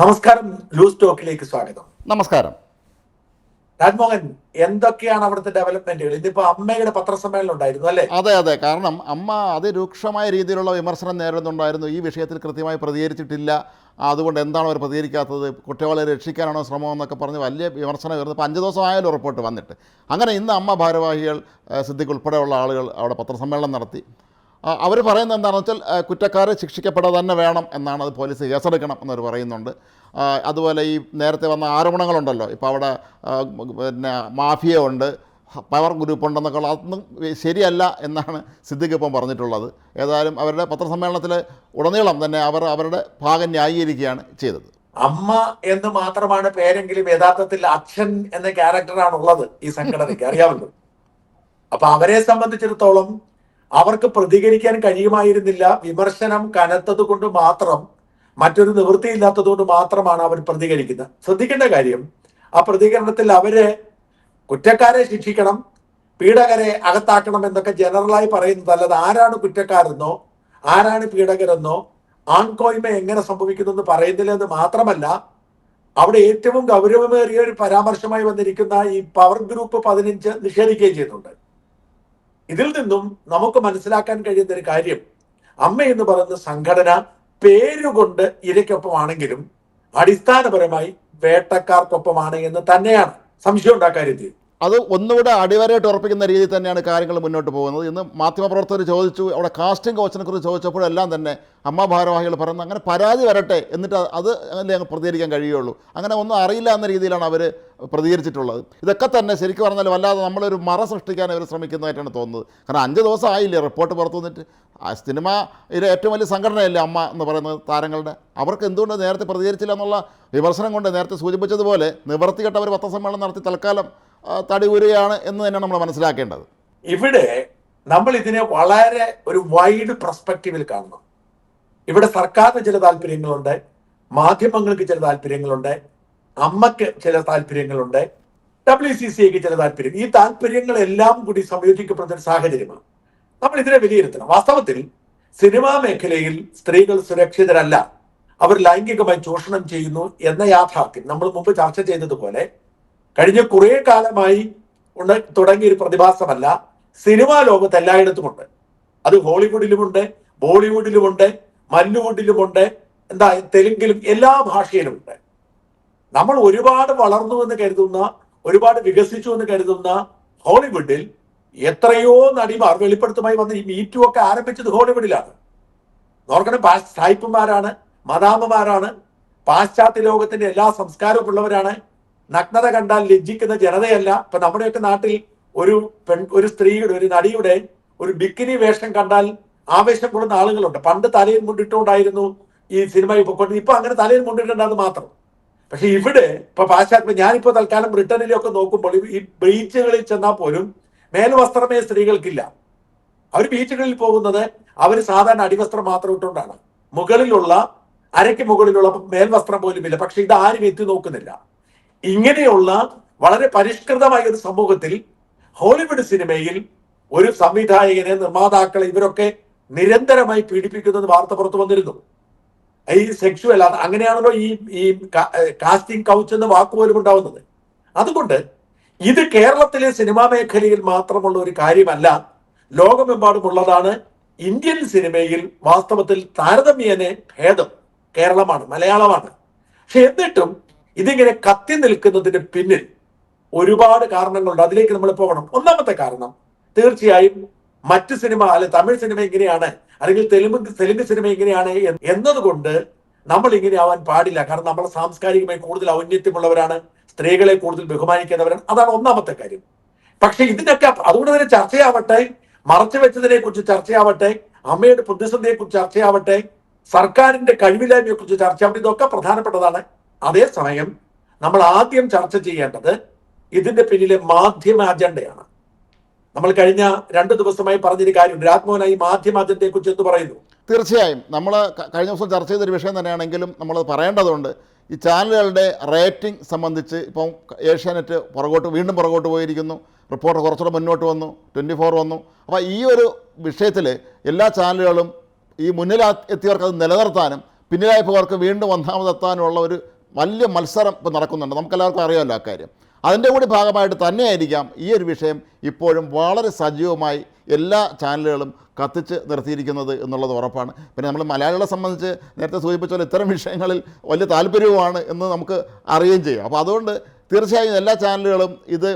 നമസ്കാരം ലൂസ് ടോക്കിലേക്ക് സ്വാഗതം. നമസ്കാരം. രാജ്മോഹൻ എന്തൊക്കെയാണ് അവിടുത്തെ ഡെവലപ്മെന്റുകൾ ഇതിപ്പോ അമ്മയുടെ പത്രസമ്മേളനം ഉണ്ടായിരുന്നു അല്ലെ? അതെ അതെ. കാരണം അമ്മ അതിരൂക്ഷമായ രീതിയിലുള്ള വിമർശനം നേരിടുന്നുണ്ടായിരുന്നു. ഈ വിഷയത്തിൽ കൃത്യമായി പ്രതികരിച്ചിട്ടില്ല. അതുകൊണ്ട് എന്താണ് അവർ പ്രതികരിക്കാത്തത്? കുട്ടികളെ രക്ഷിക്കാനാണോ ശ്രമം എന്നൊക്കെ പറഞ്ഞ് വലിയ വിമർശനം വരുന്നത് ഇപ്പോൾ അഞ്ച് ദിവസമായാലും റിപ്പോർട്ട് വന്നിട്ട്. അങ്ങനെ ഇന്ന് അമ്മ ഭാരവാഹികൾ സിദ്ധിക്ക് സിദ്ദിഖ് ഉൾപ്പെടെയുള്ള ആളുകൾ അവിടെ പത്രസമ്മേളനം നടത്തി. അവർ പറയുന്നത് എന്താണെന്ന് വെച്ചാൽ കുറ്റക്കാരെ ശിക്ഷിക്കപ്പെടുക തന്നെ വേണം എന്നാണ് അത് പോലീസ് കേസെടുക്കണം എന്നവർ പറയുന്നുണ്ട്. അതുപോലെ ഈ നേരത്തെ വന്ന ആരോപണങ്ങളുണ്ടല്ലോ. ഇപ്പോൾ അവിടെ പിന്നെ മാഫിയ ഉണ്ട് പവർ ഗ്രൂപ്പ് ഉണ്ടെന്നൊക്കെ ഉള്ള അതൊന്നും ശരിയല്ല എന്നാണ് സിദ്ദിഖ് ഇപ്പം പറഞ്ഞിട്ടുള്ളത്. ഏതായാലും അവരുടെ പത്രസമ്മേളനത്തിൽ ഉടനീളം തന്നെ അവർ അവരുടെ ഭാഗം ന്യായീകരിക്കുകയാണ് ചെയ്തത്. അമ്മ എന്ന് മാത്രമാണ് പേരെങ്കിലും യഥാർത്ഥത്തിൽ അച്ഛൻ എന്ന ക്യാരക്ടറാണ് ഉള്ളത് ഈ സംഘടനയ്ക്ക്. അറിയാമല്ലോ. അപ്പൊ അവരെ സംബന്ധിച്ചിടത്തോളം അവർക്ക് പ്രതികരിക്കാൻ കഴിയുമായിരുന്നില്ല. വിമർശനം കനത്തത് കൊണ്ട് മാത്രം മറ്റൊരു നിവൃത്തിയില്ലാത്തത് കൊണ്ട് മാത്രമാണ് അവർ പ്രതികരിക്കുന്നത്. ശ്രദ്ധിക്കേണ്ട കാര്യം ആ പ്രതികരണത്തിൽ അവർ കുറ്റക്കാരെ ശിക്ഷിക്കണം പീഡകരെ അകത്താക്കണം എന്നൊക്കെ ജനറലായി പറയുന്നത് അല്ലാതെ ആരാണ് കുറ്റക്കാരെന്നോ ആരാണ് പീഡകരെന്നോ ആൺകോയ്മ എങ്ങനെ സംഭവിക്കുന്നു എന്ന് പറയുന്നില്ലെന്ന് മാത്രമല്ല അവിടെ ഏറ്റവും ഗൗരവമേറിയ ഒരു പരാമർശമായി വന്നിരിക്കുന്ന ഈ പവർ ഗ്രൂപ്പ് പതിനഞ്ച് നിഷേധിക്കുകയും ചെയ്യുന്നുണ്ട്. ഇതിൽ നിന്നും നമുക്ക് മനസ്സിലാക്കാൻ കഴിയുന്ന ഒരു കാര്യം അമ്മ എന്ന് പറയുന്ന സംഘടന പേരുകൊണ്ട് ഇരയ്ക്കൊപ്പമാണെങ്കിലും അടിസ്ഥാനപരമായി വേട്ടക്കാർക്കൊപ്പമാണ് എന്ന് തന്നെയാണ്. സംശയം ഉണ്ടാക്കാര്യത്തിൽ അത് ഒന്നുകൂടെ അടിവരയിട്ട് ഉറപ്പിക്കുന്ന രീതിയിൽ തന്നെയാണ് കാര്യങ്ങൾ മുന്നോട്ട് പോകുന്നത്. ഇന്ന് മാധ്യമപ്രവർത്തകർ ചോദിച്ചു അവിടെ കാസ്റ്റിംഗ് കോച്ചിനെ കുറിച്ച് ചോദിച്ചപ്പോഴെല്ലാം തന്നെ അമ്മ ഭാരവാഹികൾ പറയുന്നത് അങ്ങനെ പരാതി വരട്ടെ എന്നിട്ട് അത് അല്ലേ അങ്ങ് പ്രതികരിക്കാൻ കഴിയുള്ളൂ അങ്ങനെ ഒന്നും അറിയില്ല എന്ന രീതിയിലാണ് അവർ പ്രതികരിച്ചിട്ടുള്ളത്. ഇതൊക്കെ തന്നെ ശരിക്കും പറഞ്ഞാൽ വല്ലാതെ നമ്മളൊരു മറ സൃഷ്ടിക്കാൻ അവർ ശ്രമിക്കുന്നതായിട്ടാണ് തോന്നുന്നത്. കാരണം അഞ്ച് ദിവസം ആയില്ലേ റിപ്പോർട്ട് പുറത്തു വന്നിട്ട്. ആ സിനിമ ഇതിലെ ഏറ്റവും വലിയ സംഘടനയല്ലേ അമ്മ എന്ന് പറയുന്നത് താരങ്ങളുടെ. അവർക്ക് എന്തുകൊണ്ട് നേരത്തെ പ്രതികരിച്ചില്ല എന്നുള്ള വിമർശനം കൊണ്ട് നേരത്തെ സൂചിപ്പിച്ചതുപോലെ നിവർത്തികെട്ട അവർ പത്രസമ്മേളനം നടത്തി തൽക്കാലം തടി ഉരുകയാണ് എന്ന് തന്നെയാണ് നമ്മൾ മനസ്സിലാക്കേണ്ടത്. ഇവിടെ നമ്മൾ ഇതിനെ വളരെ ഒരു വൈഡ് പെർസ്പെക്റ്റീവിൽ കാണണം. ഇവിടെ സർക്കാരിന് ചില താല്പര്യങ്ങളുണ്ട് മാധ്യമങ്ങൾക്ക് ചില താല്പര്യങ്ങളുണ്ട് അമ്മയ്ക്ക് ചില താല്പര്യങ്ങളുണ്ട് ഡബ്ല്യു സി സിക്ക് ചില താല്പര്യം. ഈ താല്പര്യങ്ങളെല്ലാം കൂടി സംയോജിക്കപ്പെടുന്ന ഒരു സാഹചര്യമാണ്. നമ്മൾ ഇതിനെ വിലയിരുത്തണം. വാസ്തവത്തിൽ സിനിമാ മേഖലയിൽ സ്ത്രീകൾ സുരക്ഷിതരല്ല. അവർ ലൈംഗികമായി ചൂഷണം ചെയ്യുന്നു എന്ന യാഥാർത്ഥ്യം നമ്മൾ മുമ്പ് ചർച്ച ചെയ്തതുപോലെ കഴിഞ്ഞ കുറേ കാലമായി ഉണ്ട തുടങ്ങിയ ഒരു പ്രതിഭാസമല്ല സിനിമാ ലോകത്ത് എല്ലായിടത്തുമുണ്ട് അത് ഹോളിവുഡിലുമുണ്ട് ബോളിവുഡിലുമുണ്ട് മല്ലുവുഡിലുമുണ്ട് എന്താ തെലുങ്കിലും എല്ലാ ഭാഷയിലുമുണ്ട് നമ്മൾ ഒരുപാട് വളർന്നു എന്ന് കരുതുന്ന ഒരുപാട് വികസിച്ചു എന്ന് കരുതുന്ന ഹോളിവുഡിൽ എത്രയോ നടിമാർ വെളിപ്പെടുത്തുമായി വന്ന ഈ മീറ്റു ഒക്കെ ആരംഭിച്ചത് ഹോളിവുഡിലാണ്. നോർക്കണം സായിപ്പുമാരാണ് മദാമമാരാണ് പാശ്ചാത്യ ലോകത്തിന്റെ എല്ലാ സംസ്കാരവും ഉള്ളവരാണ് നഗ്നത കണ്ടാൽ ലജ്ജിക്കുന്ന ജനതയല്ല. ഇപ്പൊ നമ്മുടെയൊക്കെ നാട്ടിൽ ഒരു പെൺ ഒരു സ്ത്രീയുടെ ഒരു നടിയുടെ ഒരു ബിക്കിനി വേഷം കണ്ടാൽ ആവേശം കൊള്ളുന്ന ആളുകളുണ്ട്. പണ്ട് തലയിൽ മുണ്ടിട്ടുകൊണ്ടായിരുന്നു ഈ സിനിമ പൊക്കോട്ട് ഇപ്പൊ അങ്ങനെ തലയിൽ മുണ്ടിട്ടുണ്ടെന്ന് മാത്രം. പക്ഷെ ഇവിടെ ഇപ്പൊ പാശ്ചാത്യ ഞാനിപ്പോ തൽക്കാലം ബ്രിട്ടനിലൊക്കെ നോക്കുമ്പോൾ ഈ ബീച്ചുകളിൽ ചെന്നാൽ പോലും മേൽവസ്ത്രമേ സ്ത്രീകൾക്കില്ല. അവർ ബീച്ചുകളിൽ പോകുന്നത് അവർ സാധാരണ അടിവസ്ത്രം മാത്രം ഇട്ടുകൊണ്ടാണ്. മുകളിലുള്ള അരയ്ക്ക് മുകളിലുള്ള മേൽവസ്ത്രം പോലും ഇല്ല പക്ഷെ ഇത് ആരും എത്തി നോക്കുന്നില്ല. ഇങ്ങനെയുള്ള വളരെ പരിഷ്കൃതമായ ഒരു സമൂഹത്തിൽ ഹോളിവുഡ് സിനിമയിൽ ഒരു സംവിധായകനെ നിർമ്മാതാക്കളെ ഇവരൊക്കെ നിരന്തരമായി പീഡിപ്പിക്കുന്നത് വാർത്ത പുറത്തു വന്നിരുന്നു. ഈ സെക്ഷുവൽ അങ്ങനെയാണല്ലോ ഈ ഈ കാസ്റ്റിംഗ് കൗച്ച് എന്ന വാക്ക് പോലും ഉണ്ടാവുന്നത്. അതുകൊണ്ട് ഇത് കേരളത്തിലെ സിനിമാ മേഖലയിൽ മാത്രമുള്ള ഒരു കാര്യമല്ല ലോകമെമ്പാടുമുള്ളതാണ് ഇന്ത്യൻ സിനിമയിൽ വാസ്തവത്തിൽ താരതമ്യേന ഭേദം. കേരളമാണ് മലയാളമാണ്. പക്ഷെ എന്നിട്ടും ഇതിങ്ങനെ കത്തി നിൽക്കുന്നതിന് പിന്നിൽ ഒരുപാട് കാരണങ്ങളുണ്ട്. അതിലേക്ക് നമ്മൾ പോകണം. ഒന്നാമത്തെ കാരണം തീർച്ചയായും മറ്റ് സിനിമ അല്ലെ തമിഴ് സിനിമ ഇങ്ങനെയാണ് അല്ലെങ്കിൽ തെലുങ്ക് തെലുങ്ക് സിനിമ ഇങ്ങനെയാണ് എന്ന് എന്നതുകൊണ്ട് നമ്മൾ ഇങ്ങനെ ആവാൻ പാടില്ല. കാരണം നമ്മൾ സാംസ്കാരികമായി കൂടുതൽ ഔന്നത്യമുള്ളവരാണ് സ്ത്രീകളെ കൂടുതൽ ബഹുമാനിക്കുന്നവരാണ്. അതാണ് ഒന്നാമത്തെ കാര്യം. പക്ഷെ ഇതിനൊക്കെ അതുകൊണ്ട് തന്നെ ചർച്ചയാവട്ടെ മറച്ചു വെച്ചതിനെ കുറിച്ച് ചർച്ചയാവട്ടെ അമ്മയുടെ പ്രതിസന്ധിയെ കുറിച്ച് ചർച്ചയാവട്ടെ സർക്കാരിന്റെ കഴിവില്ലായ്മയെ കുറിച്ച് ചർച്ചയാവട്ടെ ഇതൊക്കെ പ്രധാനപ്പെട്ടതാണ്. അതേസമയം നമ്മൾ ആദ്യം ചർച്ച ചെയ്യേണ്ടത് ഇതിന്റെ മാധ്യമ അജണ്ടയാണ്. നമ്മൾ കഴിഞ്ഞ രണ്ട് ദിവസമായി പറഞ്ഞൊരു കാര്യം രാജ്മോഹൻ മാധ്യമ അജണ്ടയെ കുറിച്ച് എന്ത് പറയുന്നു? തീർച്ചയായും. നമ്മൾ കഴിഞ്ഞ ദിവസം ചർച്ച ചെയ്തൊരു വിഷയം തന്നെയാണെങ്കിലും നമ്മൾ പറയേണ്ടതുണ്ട്. ഈ ചാനലുകളുടെ റേറ്റിംഗ് സംബന്ധിച്ച് ഇപ്പം ഏഷ്യാനെറ്റ് പുറകോട്ട് വീണ്ടും പുറകോട്ട് പോയിരിക്കുന്നു. റിപ്പോർട്ടർ കുറച്ചുകൂടെ മുന്നോട്ട് വന്നു. ട്വന്റി ഫോർ വന്നു. അപ്പോൾ ഈ ഒരു വിഷയത്തിൽ എല്ലാ ചാനലുകളും ഈ മുന്നിൽ എത്തിയവർക്ക് അത് നിലനിർത്താനും പിന്നിലായി പോയവർക്ക് വീണ്ടും ഒന്നാമതെത്താനുമുള്ള ഒരു വലിയ മത്സരം ഇപ്പോൾ നടക്കുന്നുണ്ട്. നമുക്കെല്ലാവർക്കും അറിയാമല്ലോ ആ കാര്യം. അതിന്റെ കൂടി ഭാഗമായിട്ട് തന്നെയായിരിക്കാം ഈ ഒരു വിഷയം ഇപ്പോഴും വളരെ സജീവമായി എല്ലാ ചാനലുകളും കത്തിച്ച് നിർത്തിയിരിക്കുന്നത് എന്നുള്ളത് ഉറപ്പാണ്. പിന്നെ നമ്മൾ മലയാളികളെ സംബന്ധിച്ച് നേരത്തെ സൂചിപ്പിച്ച പോലെ ഇത്തരം വിഷയങ്ങളിൽ വലിയ താല്പര്യവുമാണ് എന്ന് നമുക്ക് അറിയുകയും ചെയ്യും. അപ്പോൾ അതുകൊണ്ട് തീർച്ചയായും എല്ലാ ചാനലുകളും ഇത്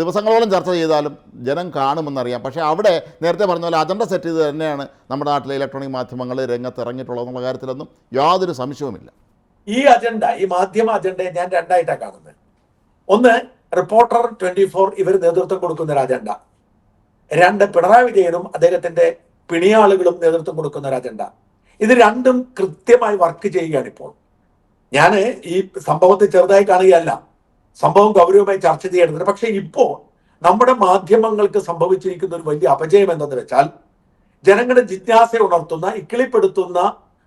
ദിവസങ്ങളോളം ചർച്ച ചെയ്താലും ജനം കാണുമെന്നറിയാം. പക്ഷേ അവിടെ നേരത്തെ പറഞ്ഞ പോലെ അജണ്ട സെറ്റ് ചെയ്ത് തന്നെയാണ് നമ്മുടെ നാട്ടിലെ ഇലക്ട്രോണിക് മാധ്യമങ്ങൾ രംഗത്ത് ഇറങ്ങിയിട്ടുള്ളത് എന്നുള്ള കാര്യത്തിലൊന്നും യാതൊരു സംശയവുമില്ല. ഈ അജണ്ട ഈ മാധ്യമ അജണ്ടയെ ഞാൻ രണ്ടായിട്ടാണ് കാണുന്നത് ഒന്ന് റിപ്പോർട്ടർ ട്വന്റി ഫോർ ഇവർ നേതൃത്വം കൊടുക്കുന്ന ഒരു അജണ്ട രണ്ട് പിണറായി വിജയനും അദ്ദേഹത്തിന്റെ പിണിയാളുകളും നേതൃത്വം കൊടുക്കുന്ന ഒരു അജണ്ട ഇത് രണ്ടും കൃത്യമായി വർക്ക് ചെയ്യുകയാണ് ഇപ്പോൾ ഞാൻ ഈ സംഭവത്തെ ചെറുതായി കാണുകയല്ല. സംഭവം ഗൗരവമായി ചർച്ച ചെയ്യേണ്ടത് പക്ഷെ ഇപ്പോൾ നമ്മുടെ മാധ്യമങ്ങൾക്ക് സംഭവിച്ചിരിക്കുന്ന ഒരു വലിയ അപജയം എന്തെന്ന് വെച്ചാൽ ജനങ്ങളുടെ ജിജ്ഞാസ ഉണർത്തുന്ന ഇക്കിളിപ്പെടുത്തുന്ന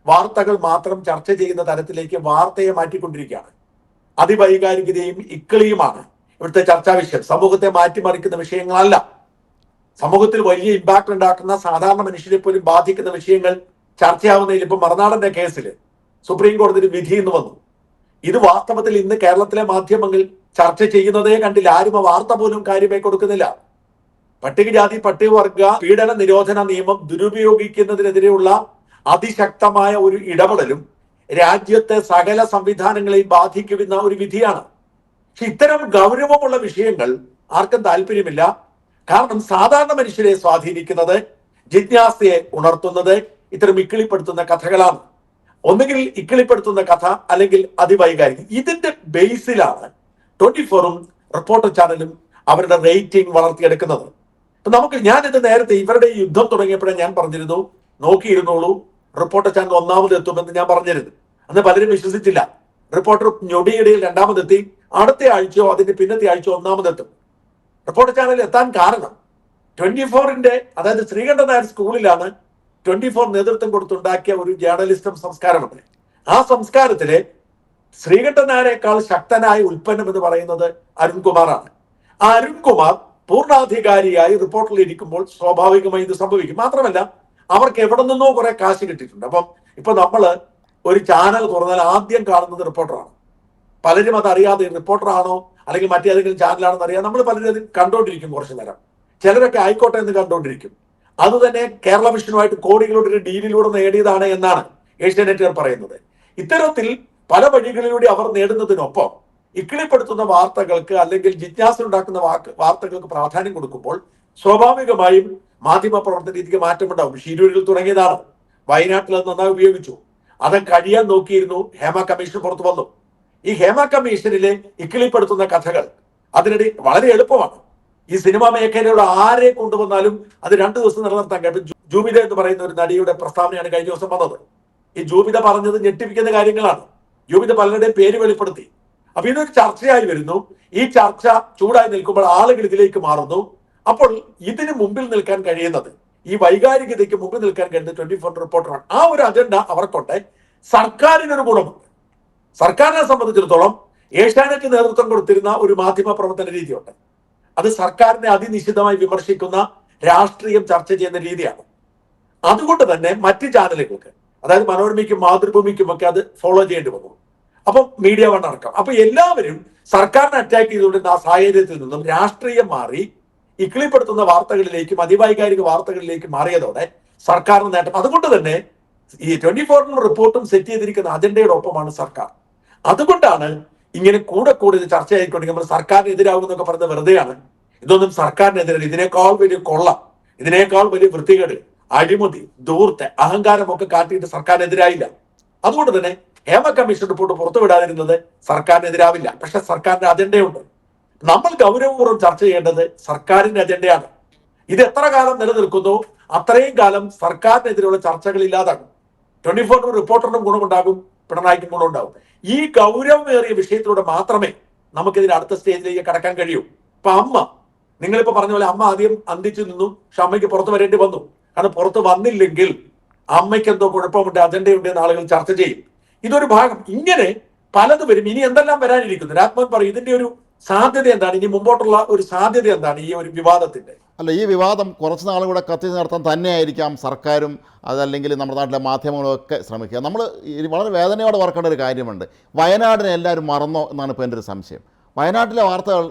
വാർത്തകൾ മാത്രം ചർച്ച ചെയ്യുന്ന തരത്തിലേക്ക് വാർത്തയെ മാറ്റിക്കൊണ്ടിരിക്കുകയാണ്. അതിവൈകാരികതയും ഇക്കിളിയുമാണ് ഇവിടുത്തെ ചർച്ചാ വിഷയം. സമൂഹത്തെ മാറ്റിമറിക്കുന്ന വിഷയങ്ങളല്ല. സമൂഹത്തിൽ വലിയ ഇമ്പാക്ട് ഉണ്ടാക്കുന്ന സാധാരണ മനുഷ്യരെ പോലും ബാധിക്കുന്ന വിഷയങ്ങൾ ചർച്ചയാവുന്നതിൽ ഇപ്പൊ മറുനാടന്റെ കേസിൽ സുപ്രീം കോടതി വിധി എന്ന് വന്നു. ഇത് വാസ്തവത്തിൽ ഇന്ന് കേരളത്തിലെ മാധ്യമങ്ങൾ ചർച്ച ചെയ്യുന്നതേ കണ്ടില്ല. ആരും ആ വാർത്ത പോലും കാര്യമായി കൊടുക്കുന്നില്ല. പട്ടികജാതി പട്ടികവർഗ പീഡന നിരോധന നിയമം ദുരുപയോഗിക്കുന്നതിനെതിരെയുള്ള അതിശക്തമായ ഒരു ഇടപെടലും രാജ്യത്തെ സകല സംവിധാനങ്ങളെയും ബാധിക്കുന്ന ഒരു വിധിയാണ്. പക്ഷെ ഇത്തരം ഗൗരവമുള്ള വിഷയങ്ങൾ ആർക്കും താല്പര്യമില്ല. കാരണം സാധാരണ മനുഷ്യരെ സ്വാധീനിക്കുന്നത് ജിജ്ഞാസയെ ഉണർത്തുന്നത് ഇത്തരം ഇക്കിളിപ്പെടുത്തുന്ന കഥകളാണ്. ഒന്നുകിൽ ഇക്കിളിപ്പെടുത്തുന്ന കഥ അല്ലെങ്കിൽ അതിവൈകാരികം. ഇതിന്റെ ബേസിലാണ് ട്വന്റി ഫോറും റിപ്പോർട്ടർ ചാനലും അവരുടെ റേറ്റിംഗ് വളർത്തിയെടുക്കുന്നത്. നമുക്ക് ഞാനിത് നേരത്തെ ഇവരുടെ യുദ്ധം തുടങ്ങിയപ്പോഴേ ഞാൻ പറഞ്ഞിരുന്നു. നോക്കിയിരുന്നോളൂ. റിപ്പോർട്ടർ ചാനൽ ഒന്നാമത് എത്തുമെന്ന് ഞാൻ പറഞ്ഞിരുന്നു. അന്ന് പലരും വിശ്വസിച്ചില്ല. റിപ്പോർട്ടർ ഞൊടിയിടയിൽ രണ്ടാമതെത്തി അടുത്ത ആഴ്ചയോ അതിന്റെ പിന്നത്തെ ആഴ്ചയോ ഒന്നാമതെത്തും റിപ്പോർട്ടർ ചാനൽ എത്താൻ കാരണം ട്വന്റി ഫോറിന്റെ അതായത് ശ്രീകണ്ഠൻ നായർ സ്കൂളിലാണ് ട്വന്റി ഫോർ നേതൃത്വം കൊടുത്തുണ്ടാക്കിയ ഒരു ജേർണലിസം സംസ്കാരമുണ്ട്. ആ സംസ്കാരത്തിലെ ശ്രീകണ്ഠൻ നായരെക്കാൾ ശക്തനായ ഉൽപ്പന്നം എന്ന് പറയുന്നത് അരുൺകുമാറാണ്. ആ അരുൺകുമാർ പൂർണാധികാരിയായി റിപ്പോർട്ടിൽ ഇരിക്കുമ്പോൾ സ്വാഭാവികമായി ഇത് സംഭവിക്കും. മാത്രമല്ല അവർക്ക് എവിടെ നിന്നോ കുറെ കാശ് കിട്ടിയിട്ടുണ്ട്. അപ്പം ഇപ്പൊ നമ്മൾ ഒരു ചാനൽ തുറന്നാൽ ആദ്യം കാണുന്നത് റിപ്പോർട്ടറാണ് പലരും അത് അറിയാതെ റിപ്പോർട്ടറാണോ അല്ലെങ്കിൽ മറ്റേതെങ്കിലും ചാനലാണെന്ന് അറിയാം നമ്മൾ പലരും അത് കണ്ടോണ്ടിരിക്കും കുറച്ചു നേരം. ചിലരൊക്കെ ആയിക്കോട്ടെ എന്ന് കണ്ടോണ്ടിരിക്കും. അത് തന്നെ കേരള മിഷനുമായിട്ട് കോടികളുടെ ഒരു ഡീലിലൂടെ നേടിയതാണ് എന്നാണ് ഏഷ്യാനെറ്റുകാർ പറയുന്നത്. ഇത്തരത്തിൽ പല വഴികളിലൂടെ അവർ നേടുന്നതിനൊപ്പം ഇക്കിളിപ്പെടുത്തുന്ന വാർത്തകൾക്ക് അല്ലെങ്കിൽ ജിജ്ഞാസ ഉണ്ടാക്കുന്ന വാർത്തകൾക്ക് പ്രാധാന്യം കൊടുക്കുമ്പോൾ സ്വാഭാവികമായും മാധ്യമ പ്രവർത്തന രീതിക്ക് മാറ്റമുണ്ടാവും ഷീരൂരിൽ തുടങ്ങിയതാണ്. വയനാട്ടിൽ അത് നന്നായി ഉപയോഗിച്ചു. അത് കഴിയാൻ നോക്കിയിരുന്നു. ഹേമ കമ്മീഷൻ പുറത്തു വന്നു. ഈ ഹേമ കമ്മീഷനിലെ ഇക്കിളിപ്പെടുത്തുന്ന കഥകൾ അതിനിടെ വളരെ എളുപ്പമാണ്. ഈ സിനിമാ മേഖലയുടെ ആരെ കൊണ്ടുവന്നാലും അത് രണ്ടു ദിവസം നിലനിർത്താൻ കഴിയും. ജൂബിത എന്ന് പറയുന്ന ഒരു നടിയുടെ പ്രസ്താവനയാണ് കഴിഞ്ഞ ദിവസം വന്നത്. ഈ ജൂബിത പറഞ്ഞത് ഞെട്ടിപ്പിക്കുന്ന കാര്യങ്ങളാണ്. ജൂബിത പലരുടെയും പേര് വെളിപ്പെടുത്തി. അപ്പൊ ഇതൊരു ചർച്ചയായി വരുന്നു. ഈ ചർച്ച ചൂടായി നിൽക്കുമ്പോൾ ആളുകൾ ഇതിലേക്ക് മാറുന്നു. അപ്പോൾ ഇതിന് മുമ്പിൽ നിൽക്കാൻ കഴിയുന്നത് ഈ വൈകാരികതയ്ക്ക് മുമ്പിൽ നിൽക്കാൻ കഴിയുന്നത് ട്വന്റി ഫോർ റിപ്പോർട്ടറാണ് ആ ഒരു അജണ്ട അവർക്കുണ്ട്. സർക്കാരിനൊരു ഗുണമുണ്ട്. സർക്കാരിനെ സംബന്ധിച്ചിടത്തോളം ഏഷ്യാനെറ്റ് നേതൃത്വം കൊടുത്തിരുന്ന ഒരു മാധ്യമ പ്രവർത്തന രീതിയുണ്ട്. അത് സർക്കാരിനെ അതിനിശ്ചിതമായി വിമർശിക്കുന്ന രാഷ്ട്രീയം ചർച്ച ചെയ്യുന്ന രീതിയാണ്. അതുകൊണ്ട് തന്നെ മറ്റ് ചാനലുകൾക്ക് അതായത് മനോരമയ്ക്കും മാതൃഭൂമിക്കും ഒക്കെ അത് ഫോളോ ചെയ്യേണ്ടി വന്നു. അപ്പം മീഡിയ വൺ അടക്കം അപ്പൊ എല്ലാവരും സർക്കാരിനെ അറ്റാക്ക് ചെയ്തുകൊണ്ടിരുന്ന ആ സാഹചര്യത്തിൽ നിന്നും രാഷ്ട്രീയം മാറി ഇക്കിളിപ്പെടുത്തുന്ന വാർത്തകളിലേക്കും അതിവൈകാരിക വാർത്തകളിലേക്കും മാറിയതോടെ സർക്കാരിന് നേട്ടം. അതുകൊണ്ട് തന്നെ ഈ ട്വന്റി ഫോറിന് റിപ്പോർട്ടും സെറ്റ് ചെയ്തിരിക്കുന്ന അജണ്ടയുടെ ഒപ്പമാണ് സർക്കാർ. അതുകൊണ്ടാണ് ഇങ്ങനെ കൂടെ കൂടെ ഇത് ചർച്ചയായിക്കൊണ്ടെങ്കിൽ സർക്കാരിനെതിരാകുമെന്നൊക്കെ പറഞ്ഞത് വെറുതെയാണ്. ഇതൊന്നും സർക്കാരിനെതിരെ ഇതിനേക്കാൾ വലിയ കൊള്ള ഇതിനേക്കാൾ വലിയ വൃത്തികേട് അഴിമതി ദൂർത്ത് അഹങ്കാരമൊക്കെ കാട്ടിയിട്ട് സർക്കാരിനെതിരായില്ല. അതുകൊണ്ട് തന്നെ ഹേമ കമ്മീഷൻ റിപ്പോർട്ട് പുറത്തുവിടാതിരുന്നത് സർക്കാരിനെതിരാവില്ല. പക്ഷെ സർക്കാരിന്റെ അജണ്ടയുണ്ട്. നമ്മൾ ഗൗരവപൂർവം ചർച്ച ചെയ്യേണ്ടത് സർക്കാരിന്റെ അജണ്ടയാണ്. ഇത് എത്ര കാലം നിലനിൽക്കുന്നു? അത്രയും കാലം സർക്കാരിനെതിരെയുള്ള ചർച്ചകൾ ഇല്ലാതാകും. ട്വന്റി ഫോറിനും റിപ്പോർട്ടറിനും ഗുണമുണ്ടാകും പിണറായിക്കും ഗുണമുണ്ടാകും. ഈ ഗൗരവമേറിയ വിഷയത്തിലൂടെ മാത്രമേ നമുക്കിതിന് അടുത്ത സ്റ്റേജിലേക്ക് കടക്കാൻ കഴിയൂ. ഇപ്പൊ അമ്മ നിങ്ങളിപ്പോ പറഞ്ഞ പോലെ അമ്മ ആദ്യം അന്തിച്ചു നിന്നു പക്ഷെ അമ്മയ്ക്ക് പുറത്തു വരേണ്ടി വന്നു. കാരണം പുറത്ത് വന്നില്ലെങ്കിൽ അമ്മയ്ക്ക് എന്തോ കുഴപ്പമുണ്ട് അജണ്ടയുണ്ട് എന്ന് ആളുകൾ ചർച്ച ചെയ്യും. ഇതൊരു ഭാഗം. ഇങ്ങനെ പലത് വരും ഇനി എന്തെല്ലാം വരാനിരിക്കുന്നു? രാജ്മോഹൻ പറയും ഇതിന്റെ ഒരു സാധ്യത എന്താണ്? ഇനി മുമ്പോട്ടുള്ള ഒരു സാധ്യത എന്താണ് ഈ ഒരു വിവാദത്തിന്റെ? അല്ല ഈ വിവാദം കുറച്ച് നാളും കൂടെ കത്തി നടത്താൻ തന്നെയായിരിക്കാം സർക്കാരും അതല്ലെങ്കിൽ നമ്മുടെ നാട്ടിലെ മാധ്യമങ്ങളും ഒക്കെ ശ്രമിക്കുക. നമ്മൾ വളരെ വേദനയോടെ ഓർക്കേണ്ട ഒരു കാര്യമുണ്ട്. വയനാടിനെ എല്ലാവരും മറന്നോ എന്നാണ് ഇപ്പോൾ എന്റെ ഒരു സംശയം. വയനാട്ടിലെ വാർത്തകൾ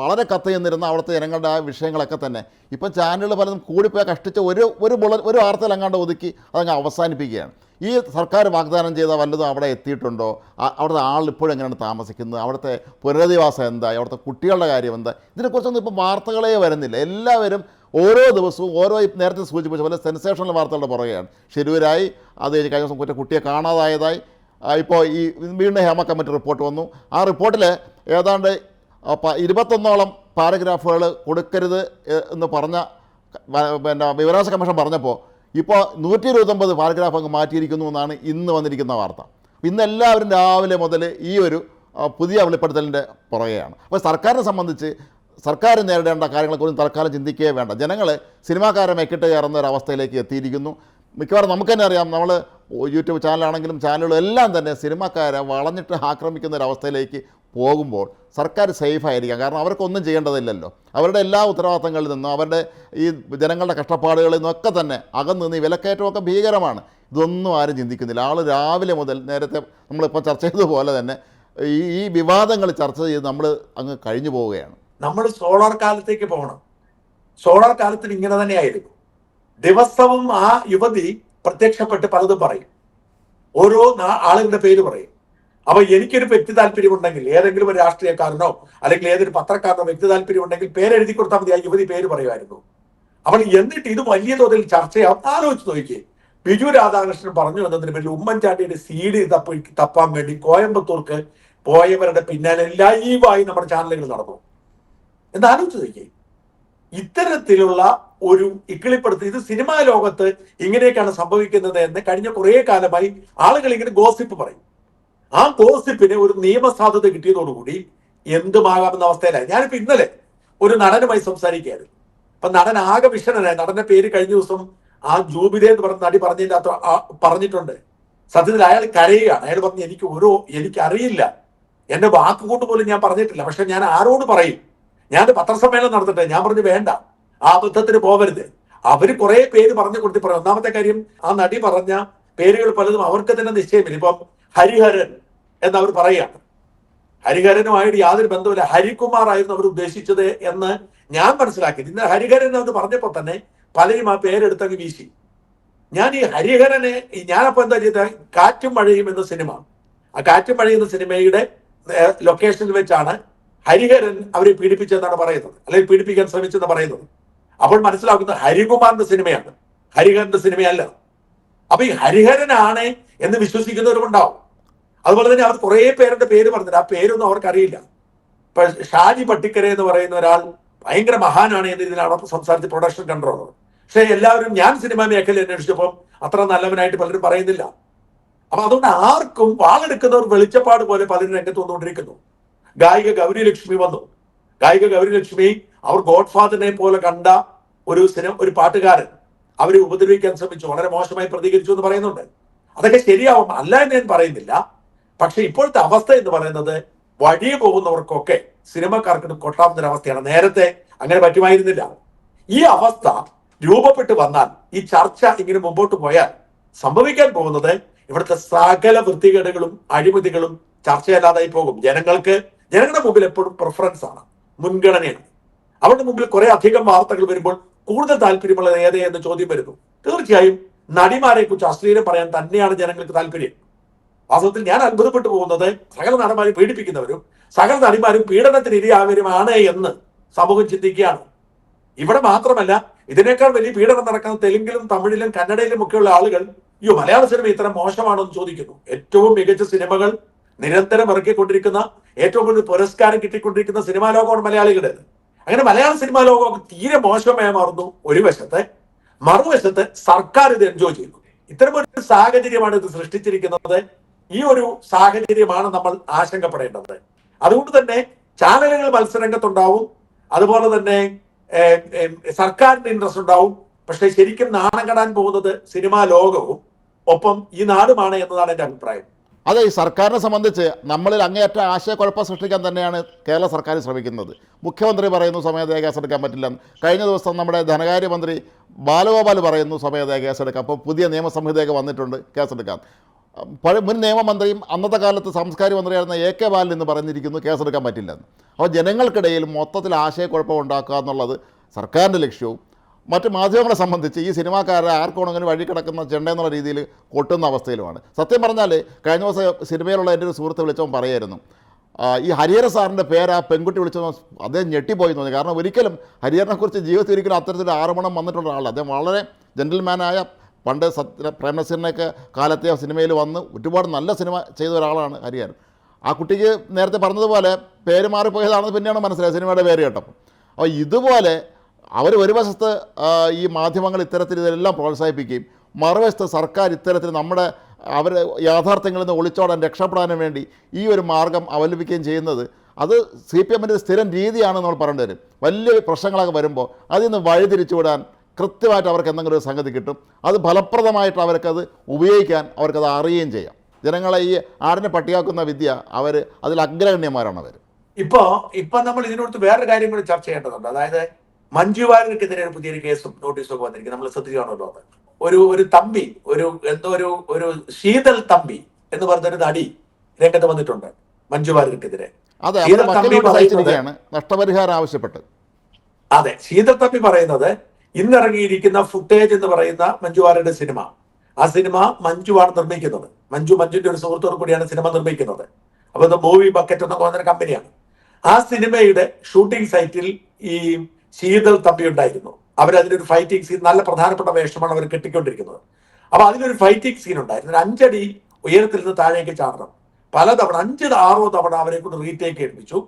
വളരെ കത്തി നിന്നിരുന്ന അവിടുത്തെ ജനങ്ങളുടെ ആ വിഷയങ്ങളൊക്കെ തന്നെ ഇപ്പം ചാനലുകൾ പലതും കൂടിപ്പോയി കഷ്ടിച്ച് ഒരു ഒരു ബുള്ളറ്റ് ഒരു വാർത്തയിൽ അങ്ങാണ്ട് ഒതുക്കി അതങ്ങ് അവസാനിപ്പിക്കുകയാണ്. ഈ സർക്കാർ വാഗ്ദാനം ചെയ്ത വല്ലതും അവിടെ എത്തിയിട്ടുണ്ടോ? അവിടുത്തെ ആൾ ഇപ്പോഴും എങ്ങനെയാണ് താമസിക്കുന്നത്? അവിടുത്തെ പുനരധിവാസം എന്താ അവിടുത്തെ കുട്ടികളുടെ കാര്യം എന്താ? ഇതിനെക്കുറിച്ചൊന്നും ഇപ്പോൾ വാർത്തകളേ വരുന്നില്ല. എല്ലാവരും ഓരോ ദിവസവും ഓരോ നേരത്തെ സൂചിപ്പിച്ച പോലെ സെൻസേഷണൽ വാർത്തകളുടെ പുറകെയാണ്. ഷിരൂരായി അത് കഴിഞ്ഞ് കഴിഞ്ഞ ദിവസം കുറ്റ കുട്ടിയെ കാണാതായതായി. ഇപ്പോൾ ഈ വീണ്ടും ഹേമ കമ്മിറ്റി റിപ്പോർട്ട് വന്നു. ആ റിപ്പോർട്ടിൽ ഏതാണ്ട് ഇരുപത്തൊന്നോളം പാരഗ്രാഫുകൾ കൊടുക്കരുത് എന്ന് പറഞ്ഞ പിന്നെ വിവരാവകാശ കമ്മീഷൻ പറഞ്ഞപ്പോൾ ഇപ്പോൾ നൂറ്റി ഇരുപത്തൊമ്പത് പാരഗ്രാഫ് അങ്ങ് മാറ്റിയിരിക്കുന്നു എന്നാണ് ഇന്ന് വന്നിരിക്കുന്ന വാർത്ത. ഇന്ന് എല്ലാവരും രാവിലെ മുതൽ ഈ ഒരു പുതിയ വെളിപ്പെടുത്തലിന്റെ പുറകെയാണ്. അപ്പോൾ സർക്കാരിനെ സംബന്ധിച്ച് സർക്കാർ നേരിടേണ്ട കാര്യങ്ങളെക്കുറിച്ച് തൽക്കാലം ചിന്തിക്കുകയേ വേണ്ട. ജനങ്ങൾ സിനിമാക്കാരെ മെക്കിട്ട് കയറുന്ന ഒരു അവസ്ഥയിലേക്ക് എത്തിയിരിക്കുന്നു. മിക്കവാറും നമുക്ക് തന്നെ അറിയാം നമ്മൾ യൂട്യൂബ് ചാനലാണെങ്കിലും ചാനലുകളെല്ലാം തന്നെ സിനിമാക്കാരെ വളഞ്ഞിട്ട് ആക്രമിക്കുന്ന ഒരു അവസ്ഥയിലേക്ക് പോകുമ്പോൾ സർക്കാർ സേഫ് ആയിരിക്കാം കാരണം അവർക്കൊന്നും ചെയ്യേണ്ടതില്ലല്ലോ. അവരുടെ എല്ലാ ഉത്തരവാദിത്തങ്ങളിൽ നിന്നും അവരുടെ ഈ ജനങ്ങളുടെ കഷ്ടപ്പാടുകളിൽ നിന്നൊക്കെ തന്നെ അകന്ന് നിന്ന് വിലക്കയറ്റമൊക്കെ ഭീകരമാണ്. ഇതൊന്നും ആരും ചിന്തിക്കുന്നില്ല. ആൾ രാവിലെ മുതൽ നേരത്തെ നമ്മളിപ്പോൾ ചർച്ച ചെയ്തതുപോലെ തന്നെ ഈ ഈ വിവാദങ്ങൾ ചർച്ച ചെയ്ത് നമ്മൾ അങ്ങ് കഴിഞ്ഞു പോവുകയാണ്. നമ്മൾ സോളാർ കാലത്തേക്ക് പോകണം. സോളാർ കാലത്തിൽ ഇങ്ങനെ തന്നെയായിരുന്നു. ദിവസവും ആ യുവതി പ്രത്യക്ഷപ്പെട്ട് പലതും പറയും. ഓരോ ആളുകളുടെ പേര് പറയും. അപ്പൊ എനിക്കൊരു വ്യക്തി താല്പര്യം ഉണ്ടെങ്കിൽ ഏതെങ്കിലും ഒരു രാഷ്ട്രീയക്കാരനോ അല്ലെങ്കിൽ ഏതൊരു പത്രക്കാരനോ വ്യക്തി താല്പര്യം ഉണ്ടെങ്കിൽ പേരെഴുതി കൊടുത്താൽ മതി ആ യുവതി പേര് പറയുമായിരുന്നു. അപ്പോൾ എന്നിട്ട് ഇത് വലിയ തോതിൽ ചർച്ചയാവും ആലോചിച്ച് നോക്കിയേ. ബിജു രാധാകൃഷ്ണൻ പറഞ്ഞു എന്നതിന് പേരിൽ ഉമ്മൻചാണ്ടിയുടെ സീഡ് തപ്പി തപ്പാൻ വേണ്ടി കോയമ്പത്തൂർക്ക് പോയവരുടെ പിന്നാലെ ലൈവായി നമ്മുടെ ചാനലുകൾ നടന്നു. എന്ന് ആലോചിച്ച് നോക്കിയേ. ഇത്തരത്തിലുള്ള ഒരു ഇക്കിളിപ്പെടുത്ത് ഇത് സിനിമാ ലോകത്ത് ഇങ്ങനെയൊക്കെയാണ് സംഭവിക്കുന്നത് എന്ന് കഴിഞ്ഞ കുറേ കാലമായി ആളുകൾ ഇങ്ങനെ ഗോസിപ്പ് പറയും. ആ ഗോസിപ്പിന് ഒരു നിയമസാധുത കിട്ടിയതോടുകൂടി എന്തുമാകാമെന്ന അവസ്ഥയിലായി. ഞാനിപ്പോ ഇന്നലെ ഒരു നടനുമായി സംസാരിക്കുകയായിരുന്നു. അപ്പൊ നടൻ ആകെ വിഷണനായി. നടന്റെ പേര് കഴിഞ്ഞ ദിവസം ആ ജൂബിലേ എന്ന് പറഞ്ഞ നടി അത്ര പറഞ്ഞിട്ടുണ്ട്. സത്യത്തിൽ അയാൾ കരയുകയാണ്. അയാൾ പറഞ്ഞു എനിക്ക് ഓരോ എനിക്കറിയില്ല. എന്റെ വാക്കുകൊണ്ട് പോലും ഞാൻ പറഞ്ഞിട്ടില്ല. പക്ഷെ ഞാൻ ആരോട് പറയും? ഞാൻ പത്രസമ്മേളനം നടത്തട്ടെ? ഞാൻ പറഞ്ഞു വേണ്ട. ആ അബദ്ധത്തിന് പോവരുത്. അവർ കുറെ പേര് പറഞ്ഞു കൊടുത്തി പറയും. ഒന്നാമത്തെ കാര്യം ആ നടി പറഞ്ഞ പേരുകൾ പലതും അവർക്ക് തന്നെ നിശ്ചയമില്ല. ഇപ്പം ഹരിഹരൻ എന്ന് അവർ പറയുകയാണ് ഹരിഹരനുമായിട്ട് യാതൊരു ബന്ധമില്ല ഹരികുമാർ ആയിരുന്നു അവർ ഉദ്ദേശിച്ചത് എന്ന് ഞാൻ മനസ്സിലാക്കി. ഇന്ന് ഹരിഹരൻ എന്ന് പറഞ്ഞപ്പോൾ തന്നെ പലരും ആ പേരെടുത്തങ്ങ് വീശി. ഞാൻ ഈ ഹരിഹരനെ ഞാനപ്പോൾ ഞാനപ്പോ എന്താ ചെയ്ത? കാറ്റും മഴയും എന്ന സിനിമ. ആ കാറ്റും മഴയും എന്ന സിനിമയുടെ ലൊക്കേഷനിൽ വെച്ചാണ് ഹരിഹരൻ അവരെ പീഡിപ്പിച്ചെന്നാണ് പറയുന്നത്. അല്ലെങ്കിൽ പീഡിപ്പിക്കാൻ ശ്രമിച്ചെന്ന് പറയുന്നത്. അപ്പോൾ മനസ്സിലാക്കുന്നത് ഹരികുമാറിന്റെ സിനിമയാണ്. ഹരിഹരന്റെ സിനിമയല്ല. അപ്പൊ ഈ ഹരിഹരനാണ് എന്ന് വിശ്വസിക്കുന്നവരുണ്ടാവും അതുപോലെ തന്നെ അവർ കുറെ പേരുടെ പേര് പറഞ്ഞിട്ട് ആ പേരൊന്നും അവർക്കറിയില്ല ഇപ്പൊ ഷാജി പട്ടിക്കര എന്ന് പറയുന്ന ഒരാൾ ഭയങ്കര മഹാനാണ് എന്ന രീതിയിലാണ് സംസാരിച്ച് പ്രൊഡക്ഷൻ കൺട്രോളർ പക്ഷെ എല്ലാവരും ഞാൻ സിനിമാ മേഖല അന്വേഷിച്ചപ്പോൾ അത്ര നല്ലവനായിട്ട് പലരും പറയുന്നില്ല. അപ്പൊ അതുകൊണ്ട് ആർക്കും വാളെടുക്കുന്നവർ വെളിച്ചപ്പാട് പോലെ പലരും രംഗത്ത് വന്നുകൊണ്ടിരിക്കുന്നു. ഗായിക ഗൗരി ലക്ഷ്മി വന്നു. ഗായിക ഗൗരി ലക്ഷ്മി അവർ ഗോഡ് ഫാദറിനെ പോലെ കണ്ട ഒരു സിനിമ ഒരു പാട്ടുകാരൻ അവരെ ഉപദ്രവിക്കാൻ ശ്രമിച്ചു. വളരെ മോശമായി പ്രതികരിച്ചു എന്ന് പറയുന്നുണ്ട്. അതൊക്കെ ശരിയാവും. അല്ല എന്ന് ഞാൻ പറയുന്നില്ല. പക്ഷെ ഇപ്പോഴത്തെ അവസ്ഥ എന്ന് പറയുന്നത് വഴി പോകുന്നവർക്കൊക്കെ സിനിമക്കാർക്ക് കൊട്ടാവുന്ന അവസ്ഥയാണ് നേരത്തെ അങ്ങനെ പറ്റുമായിരുന്നില്ല. ഈ അവസ്ഥ രൂപപ്പെട്ട് വന്നാൽ ഈ ചർച്ച ഇങ്ങനെ മുമ്പോട്ട് പോയാൽ സംഭവിക്കാൻ പോകുന്നത് ഇവിടുത്തെ സകല വൃത്തികേടുകളും അഴിമതികളും ചർച്ചയല്ലാതായി പോകും. ജനങ്ങൾക്ക് ജനങ്ങളുടെ മുമ്പിൽ എപ്പോഴും പ്രിഫറൻസ് ആണ് മുൻഗണനയാണ്. അവരുടെ മുമ്പിൽ കുറെ അധികം വാർത്തകൾ വരുമ്പോൾ കൂടുതൽ താല്പര്യമുള്ളത് ഏതേ എന്ന് ചോദ്യം വരുന്നു. തീർച്ചയായും നടിമാരെ കുറിച്ച് അശ്ലീലം പറയാൻ തന്നെയാണ് ജനങ്ങൾക്ക് താല്പര്യം. വാസ്തവത്തിൽ ഞാൻ അത്ഭുതപ്പെട്ടു പോകുന്നത് സകല നടന്മാരെ പീഡിപ്പിക്കുന്നവരും സകല നടിമാരും പീഡനത്തിന് ഇരയാവരുമാണ് എന്ന് സമൂഹം ചിന്തിക്കുകയാണ്. ഇവിടെ മാത്രമല്ല ഇതിനേക്കാൾ വലിയ പീഡനം നടക്കുന്ന തെലുങ്കിലും തമിഴിലും കന്നഡയിലും ഒക്കെയുള്ള ആളുകൾ. അയ്യോ മലയാള സിനിമ ഇത്ര മോശമാണോ എന്ന് ചോദിക്കുന്നു. ഏറ്റവും മികച്ച സിനിമകൾ നിരന്തരം ഇറക്കിക്കൊണ്ടിരിക്കുന്ന ഏറ്റവും കൂടുതൽ പുരസ്കാരം കിട്ടിക്കൊണ്ടിരിക്കുന്ന സിനിമാ ലോകമാണ് മലയാളികളുടേത്. അങ്ങനെ മലയാള സിനിമാ ലോകം തീരെ മോശമായി മാറുന്നു ഒരു വശത്ത്. മറുവശത്ത് സർക്കാർ ഇത് എൻജോയ് ചെയ്യുന്നു. ഇത്തരമൊരു സാഹചര്യമാണ് ഇത് സൃഷ്ടിച്ചിരിക്കുന്നത്. ഈ ഒരു സാഹചര്യമാണ് നമ്മൾ ആശങ്കപ്പെടേണ്ടത്. അതുകൊണ്ട് തന്നെ ചാനലുകൾ മത്സരരംഗത്തുണ്ടാവും. അതുപോലെ തന്നെ സർക്കാരിന്റെ ഇൻട്രസ്റ്റ് ഉണ്ടാവും. പക്ഷെ ശരിക്കും നാണം കെടാൻ പോകുന്നത് സിനിമാ ലോകവും ഒപ്പം ഈ നാടുമാണ് എന്നതാണ് എന്റെ അഭിപ്രായം. അതെ ഈ സർക്കാരിനെ സംബന്ധിച്ച് നമ്മളിൽ അങ്ങേയറ്റ ആശയക്കുഴപ്പം സൃഷ്ടിക്കാൻ തന്നെയാണ് കേരള സർക്കാർ ശ്രമിക്കുന്നത്. മുഖ്യമന്ത്രി പറയുന്നു സ്വമേധയാ കേസെടുക്കാൻ പറ്റില്ല. കഴിഞ്ഞ ദിവസം നമ്മുടെ ധനകാര്യമന്ത്രി ബാലഗോപാൽ പറയുന്നു സ്വമേധയാ കേസെടുക്കാം അപ്പോൾ പുതിയ നിയമസംഹിതയൊക്കെ വന്നിട്ടുണ്ട് കേസെടുക്കാം പഴയ മുൻ നിയമമന്ത്രിയും അന്നത്തെ കാലത്ത് സാംസ്കാരിക മന്ത്രിയായിരുന്ന എ കെ ബാലൻ എന്ന് പറഞ്ഞിരിക്കുന്നു കേസെടുക്കാൻ പറ്റില്ലെന്ന്. അപ്പോൾ ജനങ്ങൾക്കിടയിൽ മൊത്തത്തിൽ ആശയക്കുഴപ്പം ഉണ്ടാക്കുക എന്നുള്ളത് സർക്കാരിന്റെ ലക്ഷ്യവും മറ്റ് മാധ്യമങ്ങളെ സംബന്ധിച്ച് ഈ സിനിമാക്കാരെ ആർക്കോണെങ്കിലും വഴി കിടക്കുന്ന ചെണ്ട എന്നുള്ള രീതിയിൽ കൊട്ടുന്ന അവസ്ഥയിലുമാണ്. സത്യം പറഞ്ഞാൽ കഴിഞ്ഞ ദിവസം സിനിമയിലുള്ള എന്റെ ഒരു സുഹൃത്ത് വിളിച്ചവൻ പറയായിരുന്നു ഈ ഹരിഹര സാറിന്റെ പേര് ആ പെൺകുട്ടി വിളിച്ചപ്പോൾ അദ്ദേഹം ഞെട്ടിപ്പോയി തോന്നി കാരണം ഒരിക്കലും ഹരിഹരനെക്കുറിച്ച് ജീവിതത്തിൽ ഒരിക്കലും അത്തരത്തിലൊരു ആരോപണം വന്നിട്ടുള്ള ആളല്ല അദ്ദേഹം വളരെ ജെന്റിൽമാനായ പണ്ട് സത്യ പ്രേംനസീറിന്റെയൊക്കെ കാലത്തെ സിനിമയിൽ വന്ന് ഒരുപാട് നല്ല സിനിമ ചെയ്ത ഒരാളാണ് ഹരിഹരൻ. ആ കുട്ടിക്ക് നേരത്തെ പറഞ്ഞതുപോലെ പേര് മാറിപ്പോയതാണെന്ന് പിന്നെയാണ് മനസ്സിലായത് സിനിമയുടെ പേര് കേട്ടപ്പോൾ. അപ്പോൾ ഇതുപോലെ അവർ ഒരു വശത്ത് ഈ മാധ്യമങ്ങൾ ഇത്തരത്തിൽ ഇതെല്ലാം പ്രോത്സാഹിപ്പിക്കുകയും മറുവശത്ത് സർക്കാർ ഇത്തരത്തിൽ നമ്മുടെ അവർ യാഥാർത്ഥ്യങ്ങളിൽ നിന്ന് ഒളിച്ചോടാൻ രക്ഷപ്പെടാനും വേണ്ടി ഈ ഒരു മാർഗം അവലംബിക്കുകയും ചെയ്യുന്നത് അത് സി പി എമ്മിന്റെ സ്ഥിരം രീതിയാണ് നമ്മൾ പറയേണ്ടി വരും. വലിയ പ്രശ്നങ്ങളൊക്കെ വരുമ്പോൾ അതിൽ നിന്ന് വഴിതിരിച്ചു വിടാൻ കൃത്യമായിട്ട് അവർക്ക് എന്തെങ്കിലും ഒരു സംഗതി കിട്ടും. അത് ഫലപ്രദമായിട്ട് അവർക്കത് ഉപയോഗിക്കാൻ അവർക്കത് അറിയുകയും ചെയ്യാം. ജനങ്ങളെ ഈ ആടിനെ പട്ടിയാക്കുന്ന വിദ്യ അവർ അതിൽ അഗ്രഗണ്യന്മാരാണ് അവർ ഇപ്പോ ഇപ്പൊ നമ്മൾ ഇതിനോട് വേറൊരു കാര്യം കൂടി ചർച്ച ചെയ്യേണ്ടതുണ്ട്. അതായത് മഞ്ജു വാര്യർക്കെതിരെ ഒരു പുതിയൊരു കേസും നോട്ടീസൊക്കെ വന്നിരിക്കും നമ്മൾ ശ്രദ്ധിക്കുകയാണല്ലോ അത്. ഒരു ഒരു തമ്പി ഒരു എന്തോ ഒരു ഒരു ശീതൽ തമ്പി എന്ന് പറഞ്ഞൊരു നടി രംഗത്ത് വന്നിട്ടുണ്ട് മഞ്ജു വാര്യർക്കെതിരെ. അതെ ശീതൾ തമ്പി നഷ്ടപരിഹാരം ആവശ്യപ്പെട്ട് അതെ ശീതൽ തമ്പി പറയുന്നത് ഇന്നിറങ്ങിയിരിക്കുന്ന ഫുട്ടേജ് എന്ന് പറയുന്ന മഞ്ജു വാര്യരുടെ സിനിമ ആ സിനിമ മഞ്ജുവാണ് നിർമ്മിക്കുന്നത്. മഞ്ജു മഞ്ജുവിന്റെ ഒരു സുഹൃത്തോട് കൂടിയാണ് സിനിമ നിർമ്മിക്കുന്നത്. അപ്പൊ ഇത് മൂവി ബക്കറ്റ് എന്ന് പറയുന്ന കമ്പനിയാണ് ആ സിനിമയുടെ ഷൂട്ടിംഗ് സൈറ്റിൽ ഈ ശീതൽ തമ്പി ഉണ്ടായിരുന്നു. അവരതിനൊരു ഫൈറ്റിംഗ് സീൻ നല്ല പ്രധാനപ്പെട്ട വേഷമാണ് അവർ കെട്ടിക്കൊണ്ടിരിക്കുന്നത്. അപ്പൊ അതിനൊരു ഫൈറ്റിംഗ് സീൻ ഉണ്ടായിരുന്നു. ഒരു അഞ്ചടി ഉയരത്തിൽ നിന്ന് താഴേക്ക് ചാടണം. പലതവണ അഞ്ച് ആറോ തവണ അവരെ കൊണ്ട് റീടേക്ക് ഏൽപ്പിച്ചു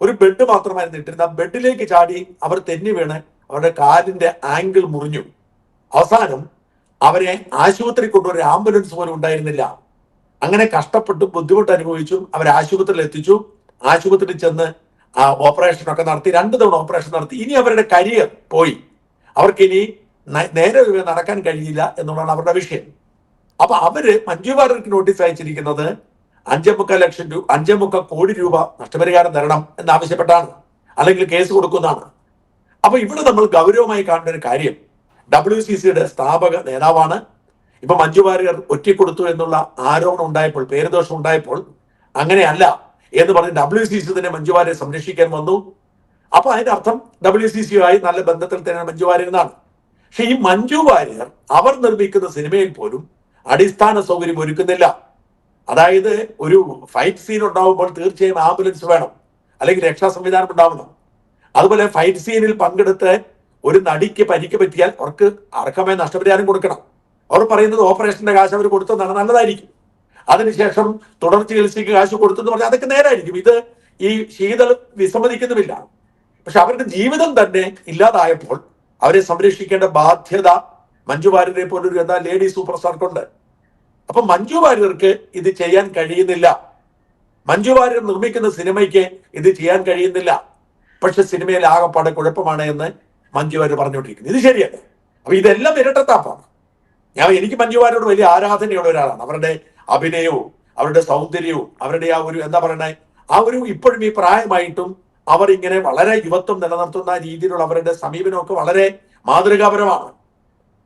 ഒരു ബെഡ് മാത്രമായിരുന്നു ഇട്ടിരുന്നത്. ആ ബെഡിലേക്ക് ചാടി അവർ തെന്നി വീണ് അവരുടെ കാലിന്റെ ആംഗിൾ മുറിഞ്ഞു. അവസാനം അവരെ ആശുപത്രി കൊണ്ടുവരെ ആംബുലൻസ് പോലും ഉണ്ടായിരുന്നില്ല. അങ്ങനെ കഷ്ടപ്പെട്ട് ബുദ്ധിമുട്ട് അനുഭവിച്ചു. അവരെ ആശുപത്രിയിൽ എത്തിച്ചു. ആശുപത്രിയിൽ ചെന്ന് ആ ഓപ്പറേഷൻ ഒക്കെ നടത്തി. രണ്ടു തവണ ഓപ്പറേഷൻ നടത്തി. ഇനി അവരുടെ കരിയർ പോയി. അവർക്ക് ഇനി നേരെ നടക്കാൻ കഴിയില്ല എന്നുള്ളതാണ് അവരുടെ വിഷയം. അപ്പൊ അവർ മഞ്ജു വാര്യർക്ക് നോട്ടീസ് അയച്ചിരിക്കുന്നത് അഞ്ചേ മുക്കാൽ ലക്ഷം രൂപ അഞ്ചേ മുക്കാൽ കോടി രൂപ നഷ്ടപരിഹാരം തരണം എന്നാവശ്യപ്പെട്ടാണ്. അല്ലെങ്കിൽ കേസ് കൊടുക്കുന്നതാണ്. അപ്പൊ ഇവിടെ നമ്മൾ ഗൗരവമായി കാണേണ്ട ഒരു കാര്യം. ഡബ്ല്യു സി സിയുടെ സ്ഥാപക നേതാവാണ്. ഇപ്പൊ മഞ്ജു വാര്യർ ഒറ്റിക്കൊടുത്തു എന്നുള്ള ആരോപണം ഉണ്ടായപ്പോൾ പേരുദോഷം ഉണ്ടായപ്പോൾ അങ്ങനെയല്ല എന്ന് പറഞ്ഞ് ഡബ്ല്യു സി സി തന്നെ മഞ്ജു വാര്യർ സംരക്ഷിക്കാൻ വന്നു. അപ്പൊ അതിന്റെ അർത്ഥം ഡബ്ല്യു സി സിയുമായി നല്ല ബന്ധത്തിൽ തന്നെ മഞ്ജു വാര്യർ എന്നാണ്. പക്ഷെ ഈ മഞ്ജു വാര്യർ അവർ നിർമ്മിക്കുന്ന സിനിമയിൽ പോലും അടിസ്ഥാന സൗകര്യം ഒരുക്കുന്നില്ല. അതായത് ഒരു ഫൈറ്റ് സീൻ ഉണ്ടാവുമ്പോൾ തീർച്ചയായും ആംബുലൻസ് വേണം. അല്ലെങ്കിൽ രക്ഷാ സംവിധാനം ഉണ്ടാവണം. അതുപോലെ ഫൈറ്റ് സീനിൽ പങ്കെടുത്ത് ഒരു നടിക്ക് പരിക്ക് പറ്റിയാൽ അവർക്ക് അർഹമായ നഷ്ടപരിഹാരം കൊടുക്കണം. അവർ പറയുന്നത് ഓപ്പറേഷന്റെ കാശ് അവർ കൊടുത്തതാണ് നല്ലതായിരിക്കും. അതിനുശേഷം തുടർ ചികിത്സയ്ക്ക് കാശ് കൊടുത്തെന്ന് പറഞ്ഞാൽ അതൊക്കെ നേരായിരിക്കും. ഇത് ഈ ശീതൾ വിസമ്മതിക്കുന്നുമില്ല. പക്ഷെ അവരുടെ ജീവിതം തന്നെ ഇല്ലാതായപ്പോൾ അവരെ സംരക്ഷിക്കേണ്ട ബാധ്യത മഞ്ജു വാര്യരെ പോലൊരു എന്താ ലേഡി സൂപ്പർ സ്റ്റാർക്കുണ്ട് അപ്പൊ മഞ്ജു വാര്യർക്ക് ഇത് ചെയ്യാൻ കഴിയുന്നില്ല. മഞ്ജു വാര്യർ നിർമ്മിക്കുന്ന സിനിമയ്ക്ക് ഇത് ചെയ്യാൻ കഴിയുന്നില്ല. പക്ഷെ സിനിമയിൽ ആകപ്പാടെ കുഴപ്പമാണ് എന്ന് മഞ്ജുവാര് പറഞ്ഞുകൊണ്ടിരിക്കുന്നു. ഇത് ശരിയല്ല അപ്പൊ ഇതെല്ലാം ഇരട്ടത്താപ്പാണ് ഞാൻ എനിക്ക് മഞ്ജുവാരോട് വലിയ ആരാധനയുള്ള ഒരാളാണ്. അവരുടെ അഭിനയവും അവരുടെ സൗന്ദര്യവും അവരുടെ ആ ഒരു എന്താ പറയണേ ആ ഒരു ഇപ്പോഴും ഈ പ്രായമായിട്ടും അവർ ഇങ്ങനെ വളരെ യുവത്വം നിലനിർത്തുന്ന രീതിയിലുള്ള അവരുടെ സമീപനമൊക്കെ വളരെ മാതൃകാപരമാണ്.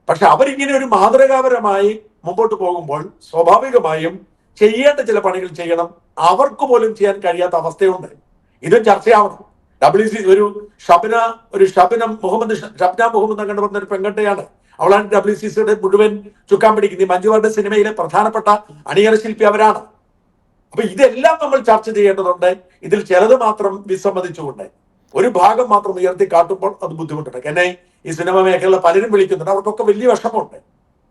പക്ഷെ അവരിങ്ങനെ ഒരു മാതൃകാപരമായി മുമ്പോട്ട് പോകുമ്പോൾ സ്വാഭാവികമായും ചെയ്യേണ്ട ചില പണികൾ ചെയ്യണം. അവർക്ക് പോലും ചെയ്യാൻ കഴിയാത്ത അവസ്ഥയുണ്ട്. ഇതും ചർച്ചയാവണം. ഡബ്ല്യു സി ഒരു ഷബന ഒരു ഷബന മുഹമ്മദ് ഷബ്ന മുഹമ്മദ് അങ്ങനെ പറഞ്ഞ ഒരു പെൺകട്ടയാണ്. അവളാണ് ഡബ്ല്യു സി സിയുടെ മുഴുവൻ ചുക്കാൻ പിടിക്കുന്നത്. ഈ സിനിമയിലെ പ്രധാനപ്പെട്ട അണിയറ ശില്പി അവരാണ്. അപ്പൊ ഇതെല്ലാം നമ്മൾ ചർച്ച ചെയ്യേണ്ടതുണ്ട്. ഇതിൽ ചിലത് മാത്രം വിസമ്മതിച്ചുകൊണ്ട്. ഒരു ഭാഗം മാത്രം ഉയർത്തി കാട്ടുമ്പോൾ അത് ബുദ്ധിമുട്ടുണ്ട്. എന്നെ ഈ സിനിമ മേഖലയിലെ പലരും വിളിക്കുന്നുണ്ട്. അവർക്കൊക്കെ വലിയ വിഷമമുണ്ട്.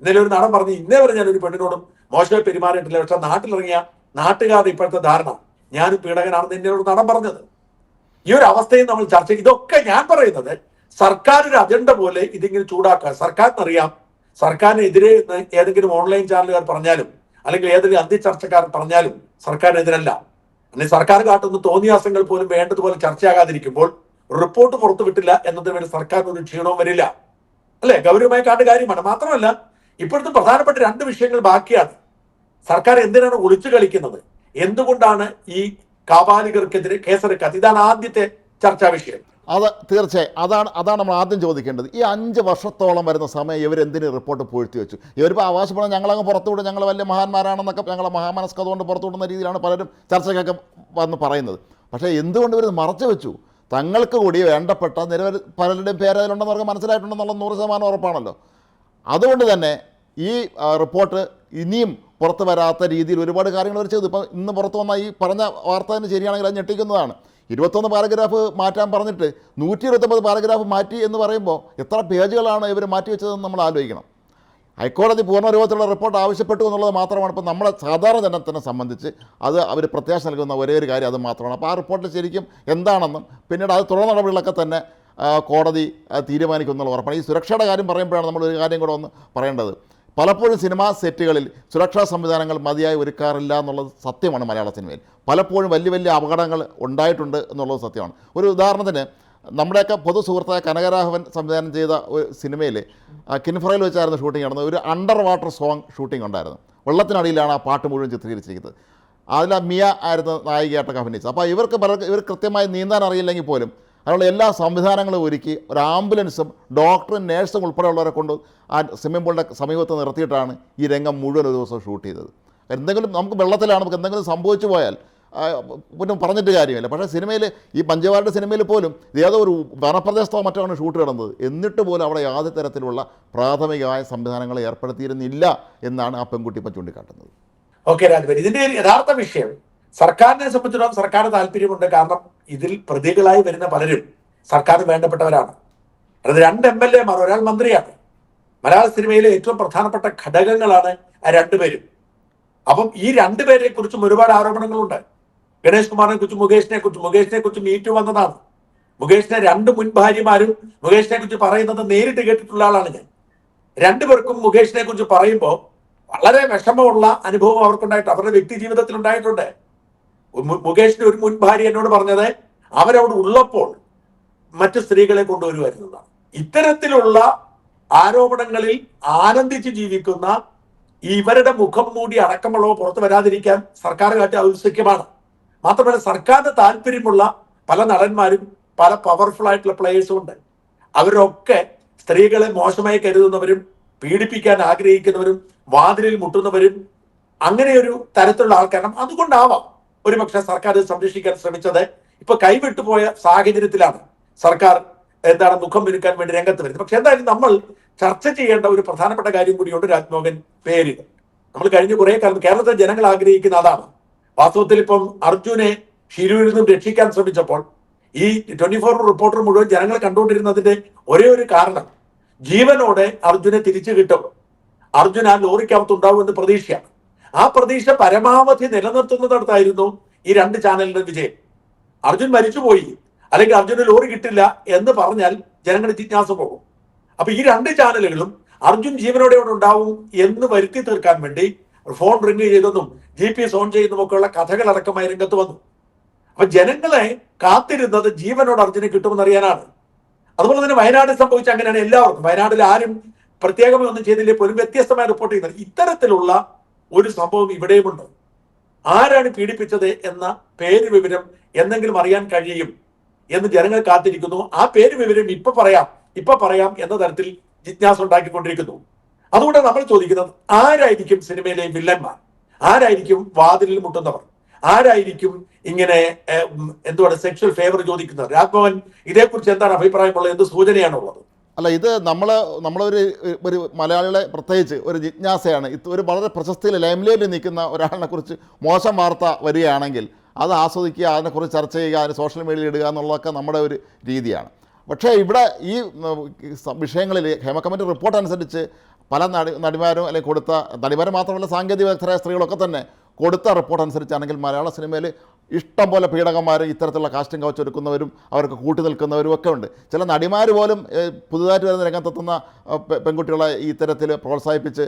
ഇന്നലെ ഒരു നടൻ പറഞ്ഞു ഇന്നേ വരെ ഞാൻ ഒരു പെണ്ണിനോടും മോശമായി പെരുമാറിയിട്ടില്ല. പക്ഷെ നാട്ടിലിറങ്ങിയ നാട്ടുകാരുടെ ഇപ്പോഴത്തെ ധാരണ. ഞാൻ പീഡകനാണെന്ന് എന്നോട് നടൻ പറഞ്ഞത്. ഈ ഒരു അവസ്ഥയും നമ്മൾ ചർച്ച. ഇതൊക്കെ ഞാൻ പറയുന്നത് സർക്കാർ ഒരു അജണ്ട പോലെ ഇതിങ്ങനെ ചൂടാക്കുക. സർക്കാരിനറിയാം. സർക്കാരിനെതിരെ ഏതെങ്കിലും ഓൺലൈൻ ചാനലുകാർ പറഞ്ഞാലും അല്ലെങ്കിൽ ഏതെങ്കിലും അന്ത്യചർച്ചക്കാർ പറഞ്ഞാലും സർക്കാരിനെതിരല്ല. അല്ലെങ്കിൽ സർക്കാർ കാട്ടുന്ന തോന്നിയാസങ്ങൾ പോലും വേണ്ടതുപോലെ ചർച്ചയാകാതിരിക്കുമ്പോൾ റിപ്പോർട്ട് പുറത്തു വിട്ടില്ല എന്നതിന് വേണ്ടി സർക്കാരിന് ഒരു ക്ഷീണവും വരില്ല. അല്ലെ? ഗൗരവമായി കാണേണ്ട കാര്യമാണ്. മാത്രമല്ല ഇപ്പോഴത്തെ പ്രധാനപ്പെട്ട രണ്ട് വിഷയങ്ങൾ ബാക്കിയാണ്. സർക്കാർ എന്തിനാണ് ഒളിച്ചു കളിക്കുന്നത്? എന്തുകൊണ്ടാണ് ഈ കാബാലികർക്കെതിരെ കേസെടുക്കാത്ത. ഇതാണ് ആദ്യത്തെ ചർച്ചാ വിഷയം. അത് തീർച്ചയായും അതാണ് അതാണ് നമ്മൾ ആദ്യം ചോദിക്കേണ്ടത്. ഈ അഞ്ച് വർഷത്തോളം വരുന്ന സമയം ഇവരെന്തിന് റിപ്പോർട്ട് പൂഴ്ത്തി വെച്ചു? ഇവരിപ്പോൾ ആവാശപ്പെടാൻ ഞങ്ങളങ്ങ് പുറത്തുവിടും. ഞങ്ങൾ വലിയ മഹാന്മാരാണെന്നൊക്കെ ഞങ്ങളെ മഹാമനസ്കത കൊണ്ട് പുറത്തുവിടുന്ന രീതിയിലാണ് പലരും ചർച്ചയ്ക്കൊക്കെ വന്ന് പറയുന്നത്. പക്ഷേ എന്തുകൊണ്ട് ഇവർ മറച്ചു വെച്ചു? തങ്ങൾക്ക് കൂടി വേണ്ടപ്പെട്ട നിരവധി പലരുടെയും പേരതിലുണ്ടെന്ന് അവർക്ക് മനസ്സിലായിട്ടുണ്ടെന്നുള്ള നൂറ് ശതമാനം ഉറപ്പാണല്ലോ. അതുകൊണ്ട് തന്നെ ഈ റിപ്പോർട്ട് ഇനിയും പുറത്ത് വരാത്ത രീതിയിൽ ഒരുപാട് കാര്യങ്ങൾ അവർ ചെയ്തു. ഇപ്പം ഇന്ന് പുറത്ത് വന്ന ഈ പറഞ്ഞ വാർത്ത തന്നെ ശരിയാണെങ്കിൽ അത് ഞെട്ടിക്കുന്നതാണ്. ഇരുപത്തൊന്ന് പാരഗ്രാഫ് മാറ്റാൻ പറഞ്ഞിട്ട് നൂറ്റി ഇരുപത്തൊമ്പത് പാരഗ്രാഫ് മാറ്റി എന്ന് പറയുമ്പോൾ എത്ര പേജുകളാണ് ഇവർ മാറ്റി വെച്ചതെന്ന് നമ്മൾ ആലോചിക്കണം. ഹൈക്കോടതി പൂർണരൂപത്തിലുള്ള റിപ്പോർട്ട് ആവശ്യപ്പെട്ടു എന്നുള്ളത് മാത്രമാണ്. ഇപ്പോൾ നമ്മളെ സാധാരണ ജനത്തിനെ സംബന്ധിച്ച് അത് അവർ പ്രത്യാശ നൽകുന്ന ഒരേ ഒരു കാര്യം അത് മാത്രമാണ്. അപ്പോൾ ആ റിപ്പോർട്ടിൽ ശരിക്കും എന്താണെന്നും പിന്നീട് അത് തുടർ നടപടികളൊക്കെ തന്നെ കോടതി തീരുമാനിക്കുന്നുള്ള ഉറപ്പാണ്. ഈ സുരക്ഷയുടെ കാര്യം പറയുമ്പോഴാണ് നമ്മൾ ഒരു കാര്യം കൂടെ ഒന്ന് പറയേണ്ടത്. പലപ്പോഴും സിനിമാ സെറ്റുകളിൽ സുരക്ഷാ സംവിധാനങ്ങൾ മതിയായി ഒരുക്കാറില്ല എന്നുള്ളത് സത്യമാണ് മലയാള സിനിമയിൽ. പലപ്പോഴും വലിയ വലിയ അപകടങ്ങൾ ഉണ്ടായിട്ടുണ്ട് എന്നുള്ളത് സത്യമാണ്. ഒരു ഉദാഹരണത്തിന് നമ്മുടെയൊക്കെ പൊതു സുഹൃത്തായ കനകരാഘവൻ സംവിധാനം ചെയ്ത ഒരു സിനിമയിൽ കിൻഫ്രയിൽ വെച്ചായിരുന്നു ഷൂട്ടിംഗ് നടന്നത്. ഒരു അണ്ടർ വാട്ടർ സോങ് ഷൂട്ടിംഗ് ഉണ്ടായിരുന്നു. വെള്ളത്തിനടിയിലാണ് ആ പാട്ട് മുഴുവൻ ചിത്രീകരിച്ചിരിക്കുന്നത്. അതിൽ ആ മിയ ആയിരുന്നു നായികയായിട്ടൊക്കെ അഭിനയിച്ചത്. അപ്പോൾ ഇവർക്ക് പലർക്ക് ഇവർ കൃത്യമായി നീന്താൻ അറിയില്ലെങ്കിൽ പോലും അതിനുള്ള എല്ലാ സംവിധാനങ്ങളും ഒരുക്കി ഒരു ആംബുലൻസും ഡോക്ടറും നേഴ്സും ഉൾപ്പെടെയുള്ളവരെ കൊണ്ട് ആ സ്വിമ്മിംഗ് പൂളിന്റെ സമീപത്ത് നിർത്തിയിട്ടാണ് ഈ രംഗം മുഴുവൻ ഒരു ദിവസം ഷൂട്ട് ചെയ്തത്. എന്തെങ്കിലും നമുക്ക് വെള്ളത്തിലാണ് നമുക്ക് എന്തെങ്കിലും സംഭവിച്ചു പോയാൽ പിന്നെ പറഞ്ഞിട്ട് കാര്യമില്ല. പക്ഷേ സിനിമയിൽ ഈ പഞ്ചവാരുടെ സിനിമയിൽ പോലും ഏതോ ഒരു വനപ്രദേശത്തോ മറ്റോ ഷൂട്ട് കിടന്നത് എന്നിട്ട് പോലും അവിടെ യാതൊരു തരത്തിലുള്ള പ്രാഥമികമായ സംവിധാനങ്ങൾ ഏർപ്പെടുത്തിയിരുന്നില്ല എന്നാണ് ആ പെൺകുട്ടി ഇപ്പം ചൂണ്ടിക്കാട്ടുന്നത്. ഓക്കെ രാജ്ഭവൻ ഇതിന്റെ യഥാർത്ഥ വിഷയം സർക്കാരിനെ സംബന്ധിച്ചിടത്തോളം സർക്കാർ താല്പര്യമുണ്ട്. കാരണം ഇതിൽ പ്രതികളായി വരുന്ന പലരും സർക്കാരിന് വേണ്ടപ്പെട്ടവരാണ്. അത് രണ്ട് എം എൽ എമാർ ഒരാൾ മന്ത്രിയാണ്. മലയാള സിനിമയിലെ ഏറ്റവും പ്രധാനപ്പെട്ട ഘടകങ്ങളാണ് ആ രണ്ടുപേരും അപ്പം ഈ രണ്ടുപേരെ കുറിച്ചും ഒരുപാട് ആരോപണങ്ങളുണ്ട്. ഗണേഷ് കുമാറിനെ കുറിച്ചും മുകേഷിനെ കുറിച്ചും. മുകേഷിനെ കുറിച്ചും മീറ്റു വന്നതാണ്. മുകേഷിനെ രണ്ട് മുൻ ഭാര്യമാരും മുകേഷിനെ കുറിച്ച് പറയുന്നത് നേരിട്ട് കേട്ടിട്ടുള്ള ആളാണ് ഞാൻ. രണ്ടുപേർക്കും മുകേഷിനെ കുറിച്ച് പറയുമ്പോൾ വളരെ വിഷമമുള്ള അനുഭവം അവർക്കുണ്ടായിട്ട് അവരുടെ വ്യക്തി ജീവിതത്തിൽ ഉണ്ടായിട്ടുണ്ട്. മുകേഷിന്റെ ഒരു മുൻ ഭാര്യ എന്നോട് പറഞ്ഞത് അവരവിടെ ഉള്ളപ്പോൾ മറ്റു സ്ത്രീകളെ കൊണ്ടുവരുമായിരുന്നതാണ് ഇത്തരത്തിലുള്ള ആരോപണങ്ങളിൽ ആനന്ദിച്ച് ജീവിക്കുന്ന ഇവരുടെ മുഖം മൂടി അടക്കമുള്ളവ പുറത്തു വരാതിരിക്കാൻ സർക്കാർ കാട്ടിയ ഔത്സുക്യമാണ് മാത്രമല്ല സർക്കാരിന്റെ താല്പര്യമുള്ള പല നടന്മാരും പല പവർഫുൾ ആയിട്ടുള്ള പ്ലേയേഴ്സും ഉണ്ട്. അവരൊക്കെ സ്ത്രീകളെ മോശമായി കരുതുന്നവരും പീഡിപ്പിക്കാൻ ആഗ്രഹിക്കുന്നവരും വാതിലിൽ മുട്ടുന്നവരും അങ്ങനെ ഒരു തരത്തിലുള്ള ആൾക്കാരണം. അതുകൊണ്ടാവാം ഒരുപക്ഷെ സർക്കാർ ഇത് സംരക്ഷിക്കാൻ ശ്രമിച്ചത്. ഇപ്പൊ കൈവിട്ടു പോയ സാഹചര്യത്തിലാണ് സർക്കാർ എന്താണ് മുഖം ഒരുക്കാൻ വേണ്ടി രംഗത്ത് വരുന്നത്. പക്ഷെ എന്തായാലും നമ്മൾ ചർച്ച ചെയ്യേണ്ട ഒരു പ്രധാനപ്പെട്ട കാര്യം കൂടിയുണ്ട് രാജ്മോഹൻ പേര്. നമ്മൾ കഴിഞ്ഞ കുറെ കാലം കേരളത്തിലെ ജനങ്ങൾ ആഗ്രഹിക്കുന്ന അതാണ്. വാസ്തവത്തിൽ ഇപ്പം അർജുനെ ഷിരൂരിൽ നിന്നും രക്ഷിക്കാൻ ശ്രമിച്ചപ്പോൾ ഈ ട്വന്റി ഫോർ റിപ്പോർട്ടർ മുഴുവൻ ജനങ്ങൾ കണ്ടുകൊണ്ടിരുന്നതിന്റെ ഒരേ ഒരു കാരണം ജീവനോടെ അർജുനെ തിരിച്ചു കിട്ടും. അർജുൻ ആ ലോറിക്കകത്ത് ഉണ്ടാവുമെന്ന് പ്രതീക്ഷയാണ്. ആ പ്രതീക്ഷ പരമാവധി നിലനിർത്തുന്നിടത്തായിരുന്നു ഈ രണ്ട് ചാനലിന്റെ വിജയം. അർജുൻ മരിച്ചുപോയി അല്ലെങ്കിൽ അർജുന് ലോറി കിട്ടില്ല എന്ന് പറഞ്ഞാൽ ജനങ്ങൾ ജിജ്ഞാസ പോകും. അപ്പൊ ഈ രണ്ട് ചാനലുകളും അർജുൻ ജീവനോടെ ഉണ്ടാവും എന്ന് വരുത്തി തീർക്കാൻ വേണ്ടി ഫോൺ റിംഗ് ചെയ്തെന്നും ജി പി എസ് ഓൺ ചെയ്യുന്നതുമൊക്കെയുള്ള കഥകളടക്കമായി രംഗത്ത് വന്നു. അപ്പൊ ജനങ്ങളെ കാത്തിരുന്നത് ജീവനോട് അർജുനെ കിട്ടുമെന്നറിയാനാണ് അതുപോലെ തന്നെ വയനാട് സംഭവിച്ച അങ്ങനെയാണ് എല്ലാവർക്കും. വയനാട്ടിൽ ആരും പ്രത്യേകമായി ഒന്നും ചെയ്തില്ലേ പോലും വ്യത്യസ്തമായി റിപ്പോർട്ട് ചെയ്യുന്നത്. ഇത്തരത്തിലുള്ള ഒരു സംഭവം ഇവിടെയുമുണ്ട് ആരാണ് പീഡിപ്പിച്ചത് എന്ന പേര് വിവരം എന്തെങ്കിലും അറിയാൻ കഴിയും എന്ന് ജനങ്ങൾ കാത്തിരിക്കുന്നു. ആ പേര് വിവരം ഇപ്പൊ പറയാം ഇപ്പൊ പറയാം എന്ന തരത്തിൽ ജിജ്ഞാസ ഉണ്ടാക്കിക്കൊണ്ടിരിക്കുന്നു. അതുകൊണ്ട് നമ്മൾ ചോദിക്കുന്നത് ആരായിരിക്കും സിനിമയിലെ വില്ലന്മാർ? ആരായിരിക്കും വാതിലിൽ മുട്ടുന്നവർ? ആരായിരിക്കും ഇങ്ങനെ എന്തുവാണ് സെക്ഷൽ ഫേവർ ചോദിക്കുന്നത് രാജ്ഭവൻ ഇതേക്കുറിച്ച് എന്താണ് അഭിപ്രായമുള്ളത് എന്ത് സൂചനയാണുള്ളത്? അല്ല ഇത് നമ്മൾ നമ്മളൊരു ഒരു മലയാളികളെ പ്രത്യേകിച്ച് ഒരു ജിജ്ഞാസയാണ്. ഇത് ഒരു വളരെ പ്രശസ്തിയിൽ ലൈംലൈറ്റിൽ നിൽക്കുന്ന ഒരാളിനെ കുറിച്ച് മോശം വാർത്ത വരികയാണെങ്കിൽ അത് ആസ്വദിക്കുക അതിനെക്കുറിച്ച് ചർച്ച ചെയ്യുക അതിന് സോഷ്യൽ മീഡിയയിൽ ഇടുക എന്നുള്ളതൊക്കെ നമ്മുടെ ഒരു രീതിയാണ്. പക്ഷേ ഇവിടെ ഈ വിഷയങ്ങളിൽ ഹേമ കമ്മിറ്റി റിപ്പോർട്ട് അനുസരിച്ച് പല നടി നടിമാരും അല്ലെങ്കിൽ കൊടുത്ത നടിമാരും മാത്രമല്ല സാങ്കേതിക വിദഗ്ധരായ സ്ത്രീകളൊക്കെ തന്നെ കൊടുത്ത റിപ്പോർട്ട് അനുസരിച്ചാണെങ്കിൽ മലയാള സിനിമയിൽ ഇഷ്ടം പോലെ പീഡകന്മാർ ഇത്തരത്തിലുള്ള കാസ്റ്റിംഗ് കൗച്ച് ഒരുക്കുന്നവരും അവർക്ക് കൂട്ടി നിൽക്കുന്നവരും ഒക്കെ ഉണ്ട്. ചില നടിമാർ പോലും പുതുതായിട്ട് വരുന്ന രംഗത്തെത്തുന്ന പെൺകുട്ടികളെ ഇത്തരത്തിൽ പ്രോത്സാഹിപ്പിച്ച്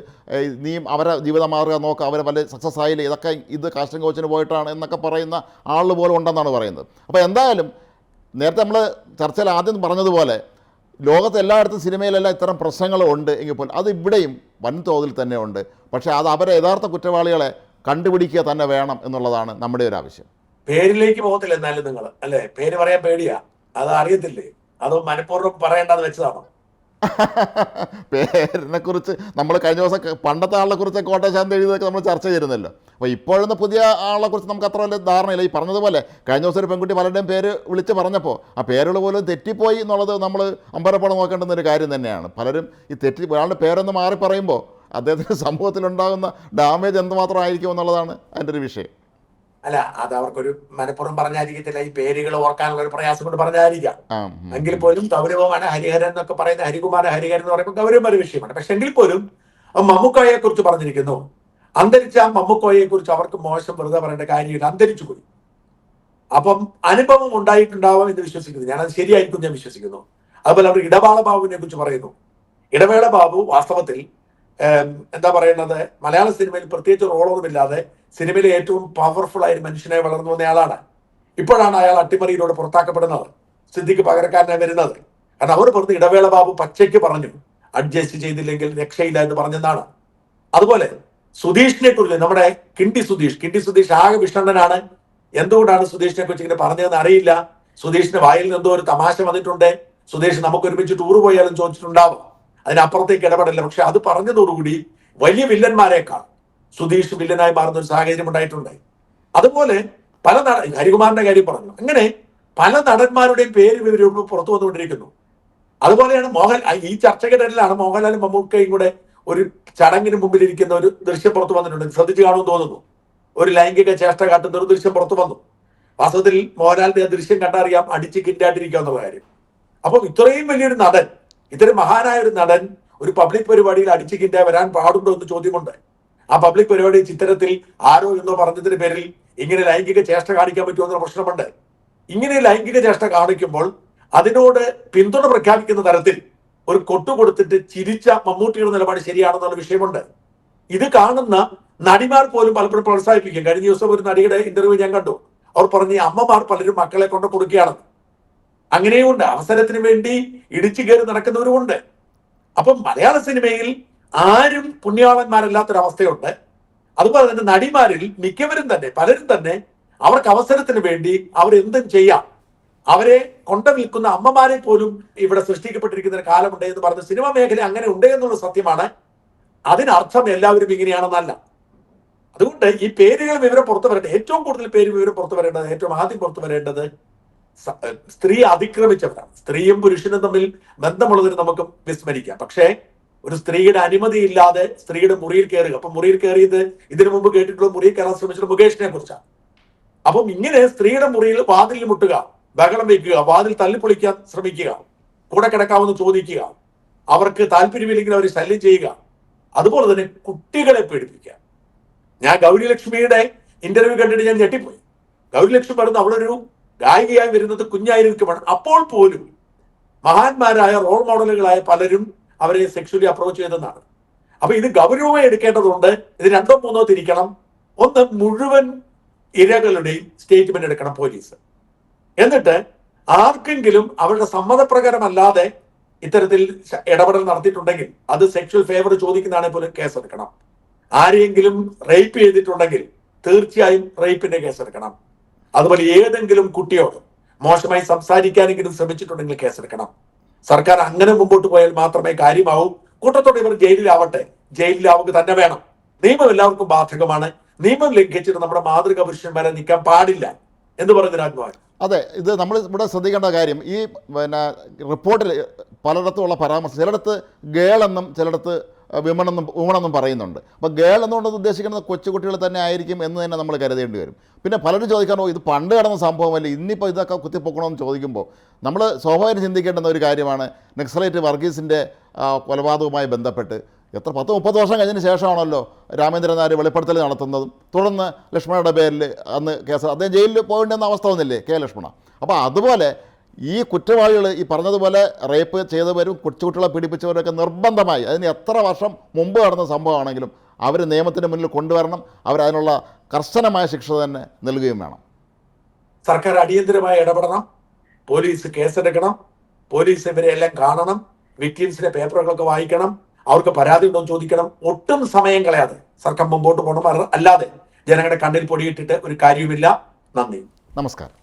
നീ അവരെ ജീവിതം മാറുക നോക്കുക അവരെ പല സക്സസ് ആയില്ലേ ഇതൊക്കെ ഇത് കാസ്റ്റിംഗ് കോച്ചിന് പോയിട്ടാണ് എന്നൊക്കെ പറയുന്ന ആൾ പോലും ഉണ്ടെന്നാണ് പറയുന്നത്. അപ്പോൾ എന്തായാലും നേരത്തെ നമ്മൾ ചർച്ചയിൽ ആദ്യം പറഞ്ഞതുപോലെ ലോകത്ത് എല്ലായിടത്തും സിനിമയിലെല്ലാം ഇത്തരം പ്രശ്നങ്ങളുണ്ട് എങ്കിൽ പോലും അത് ഇവിടെയും വൻതോതിൽ തന്നെ ഉണ്ട്. പക്ഷേ അത് അവരെ യഥാർത്ഥ കുറ്റവാളികളെ കണ്ടുപിടിക്കുക തന്നെ വേണം എന്നുള്ളതാണ് നമ്മുടെ ഒരു ആവശ്യം. പേരിലേക്ക് പോകത്തില്ല എന്നാലും നിങ്ങൾ അല്ലെ? പേര് പറയാൻ പേടിയാ. അത് അറിയത്തില്ലേ? അത് മനഃപൂർവം പറയേണ്ടത് വെച്ചതാണോ? പേരിനെ കുറിച്ച് നമ്മൾ കഴിഞ്ഞ ദിവസം പണ്ടത്തെ ആളെ കുറിച്ച് കോട്ടയം ശാന്തി എഴുതിയതൊക്കെ നമ്മൾ ചർച്ച ചെയ്തിരുന്നല്ലോ. അപ്പോൾ ഇപ്പോഴത്തെ പുതിയ ആളെ കുറിച്ച് നമുക്ക് അത്ര വലിയ ധാരണയില്ല. ഈ പറഞ്ഞതുപോലെ കഴിഞ്ഞ ദിവസം ഒരു പെൺകുട്ടി പലരുടെയും പേര് വിളിച്ച് പറഞ്ഞപ്പോൾ ആ പേരുകൾ പോലും തെറ്റിപ്പോയി എന്നുള്ളത് നമ്മൾ അമ്പരപ്പണം നോക്കേണ്ടുന്ന ഒരു കാര്യം തന്നെയാണ്. പലരും ഈ തെറ്റി ഒരാളുടെ പേരൊന്ന് മാറി പറയുമ്പോൾ അദ്ദേഹത്തിന് സമൂഹത്തിലുണ്ടാകുന്ന ഡാമേജ് എന്തുമാത്രം ആയിരിക്കും എന്നുള്ളതാണ് അതിന്റെ ഒരു വിഷയം. അല്ല അത് അവർക്കൊരു മനഃപ്പുറം പറഞ്ഞായിരിക്കത്തില്ല. ഈ പേരുകൾ ഓർക്കാനുള്ള ഒരു പ്രയാസം കൊണ്ട് പറഞ്ഞായിരിക്കാം. എങ്കിൽ പോലും ഗൗരവമാണ് ഹരിഹരൻ എന്നൊക്കെ പറയുന്ന ഹരികുമാര ഹരിഹരൻ എന്ന് പറയുമ്പോൾ ഗൗരവമായ ഒരു വിഷയമാണ്. പക്ഷെ എങ്കിൽ പോലും മമ്മുക്കോയെ കുറിച്ച് പറഞ്ഞിരിക്കുന്നു. അന്തരിച്ച ആ മമ്മുക്കോയെ കുറിച്ച് അവർക്ക് മോശം വെറുതെ പറയേണ്ട കാര്യമില്ല. അന്തരിച്ചു പോയി. അപ്പം അനുഭവം ഉണ്ടായിട്ടുണ്ടാവാം എന്ന് വിശ്വസിക്കുന്നു. ഞാനത് ശരിയായിരിക്കും ഞാൻ വിശ്വസിക്കുന്നു. അതുപോലെ അവർ ഇടവാള ബാബുവിനെ കുറിച്ച് പറയുന്നു. ഇടവേള ബാബു വാസ്തവത്തിൽ എന്താ പറയുന്നത് മലയാള സിനിമയിൽ പ്രത്യേകിച്ച് റോളൊന്നുമില്ലാതെ സിനിമയിലെ ഏറ്റവും പവർഫുൾ ആയ മനുഷ്യനായി വളർന്നു വന്നയാളാണ് ഇപ്പോഴാണ് അയാൾ അട്ടിമറിയിലൂടെ പുറത്താക്കപ്പെടുന്നത്. സിദ്ധിക്ക് പകരക്കാരനായി വരുന്നത്. കാരണം അവർ പറഞ്ഞ് ഇടവേള ബാബു പച്ചയ്ക്ക് പറഞ്ഞു അഡ്ജസ്റ്റ് ചെയ്തില്ലെങ്കിൽ രക്ഷയില്ല എന്ന് പറഞ്ഞെന്നാണ്. അതുപോലെ സുധീഷിനെ കുറിച്ച് നമ്മുടെ കിണ്ടി സുധീഷ് കിണ്ടി സുധീഷ് ആകെ വിഷണ്ണനാണ്. എന്തുകൊണ്ടാണ് സുധീഷിനെ കുറിച്ച് ഇങ്ങനെ പറഞ്ഞതെന്ന് അറിയില്ല. സുധീഷിന്റെ വായിൽ നിന്ന് ഒരു തമാശ വന്നിട്ടുണ്ട്. സുധീഷ് നമുക്ക് ഒരുമിച്ച് ടൂർ പോയാലും ചോദിച്ചിട്ടുണ്ടാവും. അതിനപ്പുറത്തേക്ക് ഇടപെടില്ല പക്ഷെ അത് പറഞ്ഞതോടുകൂടി വലിയ വില്ലന്മാരെക്കാൾ സുധീഷ് വില്ലനായി മാറുന്ന ഒരു സാഹചര്യം ഉണ്ടായിട്ടുണ്ട് അതുപോലെ പല നട ഹരികുമാറിന്റെ കാര്യം പറഞ്ഞു. അങ്ങനെ പല നടന്മാരുടെയും പേര് വിവരം പുറത്തു വന്നുകൊണ്ടിരിക്കുന്നു. അതുപോലെയാണ് മോഹൻ ഈ ചർച്ചയ്ക്കിടയിലാണ് മോഹൻലാലും മമ്മൂക്കയും കൂടെ ഒരു ചടങ്ങിന് മുമ്പിൽ ഇരിക്കുന്ന ഒരു ദൃശ്യം പുറത്തു വന്നിട്ടുണ്ട്. ശ്രദ്ധിച്ചു കാണുമെന്ന് തോന്നുന്നു. ഒരു ലൈംഗിക ചേഷ്ട കാട്ടുന്ന ഒരു ദൃശ്യം പുറത്തു വന്നു. വാസ്തവത്തിൽ മോഹൻലാലിന്റെ ആ ദൃശ്യം കണ്ടറിയാം അടിച്ച് കിറ്റായിട്ടിരിക്കുക എന്നുള്ള കാര്യം. അപ്പം ഇത്രയും വലിയൊരു നടൻ ഇത്രയും മഹാനായ ഒരു നടൻ ഒരു പബ്ലിക് പരിപാടിയിൽ അടിച്ച് കിറ്റാ വരാൻ പാടുണ്ടോ എന്ന് ചോദ്യമുണ്ട്. ആ പബ്ലിക് പരിപാടി ചിത്തരത്തിൽ ആരോ എന്നോ പറഞ്ഞതിന് പേരിൽ ഇങ്ങനെ ലൈംഗിക ചേഷ്ട കാണിക്കാൻ പറ്റുമോ എന്നൊരു പ്രശ്നമുണ്ട്. ഇങ്ങനെ ലൈംഗിക ചേഷ്ട കാണിക്കുമ്പോൾ അതിനോട് പിന്തുണ പ്രഖ്യാപിക്കുന്ന തരത്തിൽ ഒരു കൊട്ടു കൊടുത്തിട്ട് ചിരിച്ച മമ്മൂട്ടിയുടെ നിലപാട് ശരിയാണെന്നുള്ള വിഷയമുണ്ട്. ഇത് കാണുന്ന നടിമാർ പോലും പലപ്പോഴും പ്രോത്സാഹിപ്പിക്കും. കഴിഞ്ഞ ദിവസം ഒരു നടിയുടെ ഇന്റർവ്യൂ ഞാൻ കണ്ടു. അവർ പറഞ്ഞു അമ്മമാർ പലരും മക്കളെ കൊണ്ട് കൊടുക്കുകയാണ്. അങ്ങനെയുമുണ്ട് അവസരത്തിന് വേണ്ടി ഇടിച്ചു കയറി നടക്കുന്നവരുമുണ്ട്. അപ്പം മലയാള സിനിമയിൽ ആരും പുണ്യാളന്മാരല്ലാത്തൊരവസ്ഥയുണ്ട്. അതുപോലെ തന്നെ നടിമാരിൽ മിക്കവരും തന്നെ പലരും തന്നെ അവർക്ക് അവസരത്തിന് വേണ്ടി അവർ എന്തും ചെയ്യാം. അവരെ കൊണ്ട നിൽക്കുന്ന അമ്മമാരെ പോലും ഇവിടെ സൃഷ്ടിക്കപ്പെട്ടിരിക്കുന്ന ഒരു കാലമുണ്ട് എന്ന് പറഞ്ഞ സിനിമ മേഖല അങ്ങനെ ഉണ്ട് എന്നുള്ള സത്യമാണ്. അതിനർത്ഥം എല്ലാവരും ഇങ്ങനെയാണെന്നല്ല. അതുകൊണ്ട് ഈ പേരുകൾ വിവരം പുറത്തു വരേണ്ടത് ഏറ്റവും കൂടുതൽ പേര് വിവരം പുറത്തു വരേണ്ടത് ഏറ്റവും ആദ്യം പുറത്തു വരേണ്ടത് സ്ത്രീ അതിക്രമിച്ചവരാണ്. സ്ത്രീയും പുരുഷനും തമ്മിൽ ബന്ധമുള്ളതിന് നമുക്ക് വിസ്മരിക്കാം. പക്ഷേ ഒരു സ്ത്രീയുടെ അനുമതി ഇല്ലാതെ സ്ത്രീയുടെ മുറിയിൽ കയറുക. അപ്പൊ മുറിയിൽ കയറിയത് ഇതിനു മുമ്പ് കേട്ടിട്ടുള്ള മുറിയിൽ കയറാൻ ശ്രമിച്ചത് മുകേഷിനെ കുറിച്ചാണ്. അപ്പം ഇങ്ങനെ സ്ത്രീയുടെ മുറിയിൽ വാതിലിൽ മുട്ടുക ബഹളം വയ്ക്കുക വാതിൽ തല്ലിപ്പൊളിക്കാൻ ശ്രമിക്കുക കൂടെ കിടക്കാമെന്ന് ചോദിക്കുക അവർക്ക് താല്പര്യമില്ലെങ്കിൽ അവർ ശല്യം ചെയ്യുക അതുപോലെ തന്നെ കുട്ടികളെ പീഡിപ്പിക്കുക ഞാൻ ഗൗരി ലക്ഷ്മിയുടെ ഇന്റർവ്യൂ കണ്ടിട്ട് ഞാൻ ഞെട്ടിപ്പോയി. ഗൗരി ലക്ഷ്മി പറയുന്നത് അവളൊരു ഗായികയായി വരുന്നത് കുഞ്ഞായിരിക്കുമ്പോൾ അപ്പോൾ പോലും മഹാന്മാരായ റോൾ മോഡലുകളായ പലരും അവരെ സെക്ഷലി അപ്രോച്ച് ചെയ്തെന്നാണ്. അപ്പൊ ഇത് ഗൗരവമായി എടുക്കേണ്ടതുണ്ട്. ഇത് രണ്ടോ മൂന്നോ തിരിക്കണം. ഒന്ന് മുഴുവൻ ഇരകളുടെയും സ്റ്റേറ്റ്മെന്റ് എടുക്കണം പോലീസ്. എന്നിട്ട് ആർക്കെങ്കിലും അവരുടെ സമ്മതപ്രകാരമല്ലാതെ ഇത്തരത്തിൽ ഇടപെടൽ നടത്തിയിട്ടുണ്ടെങ്കിൽ അത് സെക്ഷൽ ഫേവർ ചോദിക്കുന്നതാണെങ്കിൽ പോലും കേസെടുക്കണം. ആരെയെങ്കിലും റേപ്പ് ചെയ്തിട്ടുണ്ടെങ്കിൽ തീർച്ചയായും റേപ്പിന്റെ കേസ് എടുക്കണം അതുപോലെ ഏതെങ്കിലും കുട്ടിയോട് മോശമായി സംസാരിക്കാനെങ്കിലും ശ്രമിച്ചിട്ടുണ്ടെങ്കിൽ കേസെടുക്കണം. സർക്കാർ അങ്ങനെ മുമ്പോട്ട് പോയാൽ മാത്രമേ കാര്യമാവൂ. കൂട്ടത്തോടെ ഇവർ ജയിലിലാവട്ടെ. ജയിലിലാവുക തന്നെ വേണം. നിയമം എല്ലാവർക്കും ബാധകമാണ്. നിയമം ലംഘിച്ചിട്ട് നമ്മുടെ മാതൃക പുരുഷന്മാരെ നിൽക്കാൻ പാടില്ല എന്ന് പറയുന്ന രാജ്മോഹൻ അതെ ഇത് നമ്മൾ ഇവിടെ ശ്രദ്ധിക്കേണ്ട കാര്യം ഈ പിന്നെ റിപ്പോർട്ടിൽ പലയിടത്തുമുള്ള പരാമർശം ചിലയിടത്ത് ഗേളെന്നും ചിലയിടത്ത് വിമൺ എന്നും പറയുന്നുണ്ട്. അപ്പോൾ ഗേൾ എന്നുകൊണ്ട് ഉദ്ദേശിക്കുന്നത് കൊച്ചുകുട്ടികൾ തന്നെ ആയിരിക്കും എന്ന് തന്നെ നമ്മൾ കരുതേണ്ടി വരും. പിന്നെ പലരും ചോദിക്കാനോ ഇത് പണ്ട് കിടന്ന സംഭവമല്ലേ ഇന്നിപ്പോൾ ഇതൊക്കെ കുത്തിപ്പൊക്കണമെന്ന് ചോദിക്കുമ്പോൾ നമ്മൾ സ്വാഭാവികം ചിന്തിക്കേണ്ടുന്ന ഒരു കാര്യമാണ് നക്സലൈറ്റ് വർഗീസിന്റെ കൊലപാതകവുമായി ബന്ധപ്പെട്ട്. എത്ര പത്ത് മുപ്പത് വർഷം കഴിഞ്ഞതിന് ശേഷമാണല്ലോ രാമേന്ദ്രൻ നായർ വെളിപ്പെടുത്തൽ നടത്തുന്നതും. തുടർന്ന് ലക്ഷ്മണയുടെ പേരിൽ അന്ന് കേസ് അദ്ദേഹം ജയിലിൽ പോകേണ്ടുന്ന അവസ്ഥ ഒന്നില്ലേ കെ ലക്ഷ്മണ? അപ്പോൾ അതുപോലെ ഈ കുറ്റവാളികൾ ഈ പറഞ്ഞതുപോലെ റേപ്പ് ചെയ്തവരും കൊച്ചുകുട്ടികളെ പീഡിപ്പിച്ചവരൊക്കെ നിർബന്ധമായി. അതിന് എത്ര വർഷം മുമ്പ് നടന്ന സംഭവമാണെങ്കിലും അവർ നിയമത്തിന് മുന്നിൽ കൊണ്ടുവരണം അവരതിനുള്ള കർശനമായ ശിക്ഷ തന്നെ നൽകുകയും വേണം. സർക്കാർ അടിയന്തരമായി ഇടപെടണം പോലീസ് കേസെടുക്കണം പോലീസ് ഇവരെ എല്ലാം കാണണം വിക്ടിംസിന്റെ പേപ്പറുകളൊക്കെ വായിക്കണം അവർക്ക് പരാതി ഉണ്ടോ എന്ന് ചോദിക്കണം. ഒട്ടും സമയം കളയാതെ സർക്കാർ മുമ്പോട്ട് പോകണം. അല്ലാതെ ജനങ്ങളുടെ കണ്ണിൽ പൊടിയിട്ടിട്ട് ഒരു കാര്യവുമില്ല. നന്ദി. നമസ്കാരം.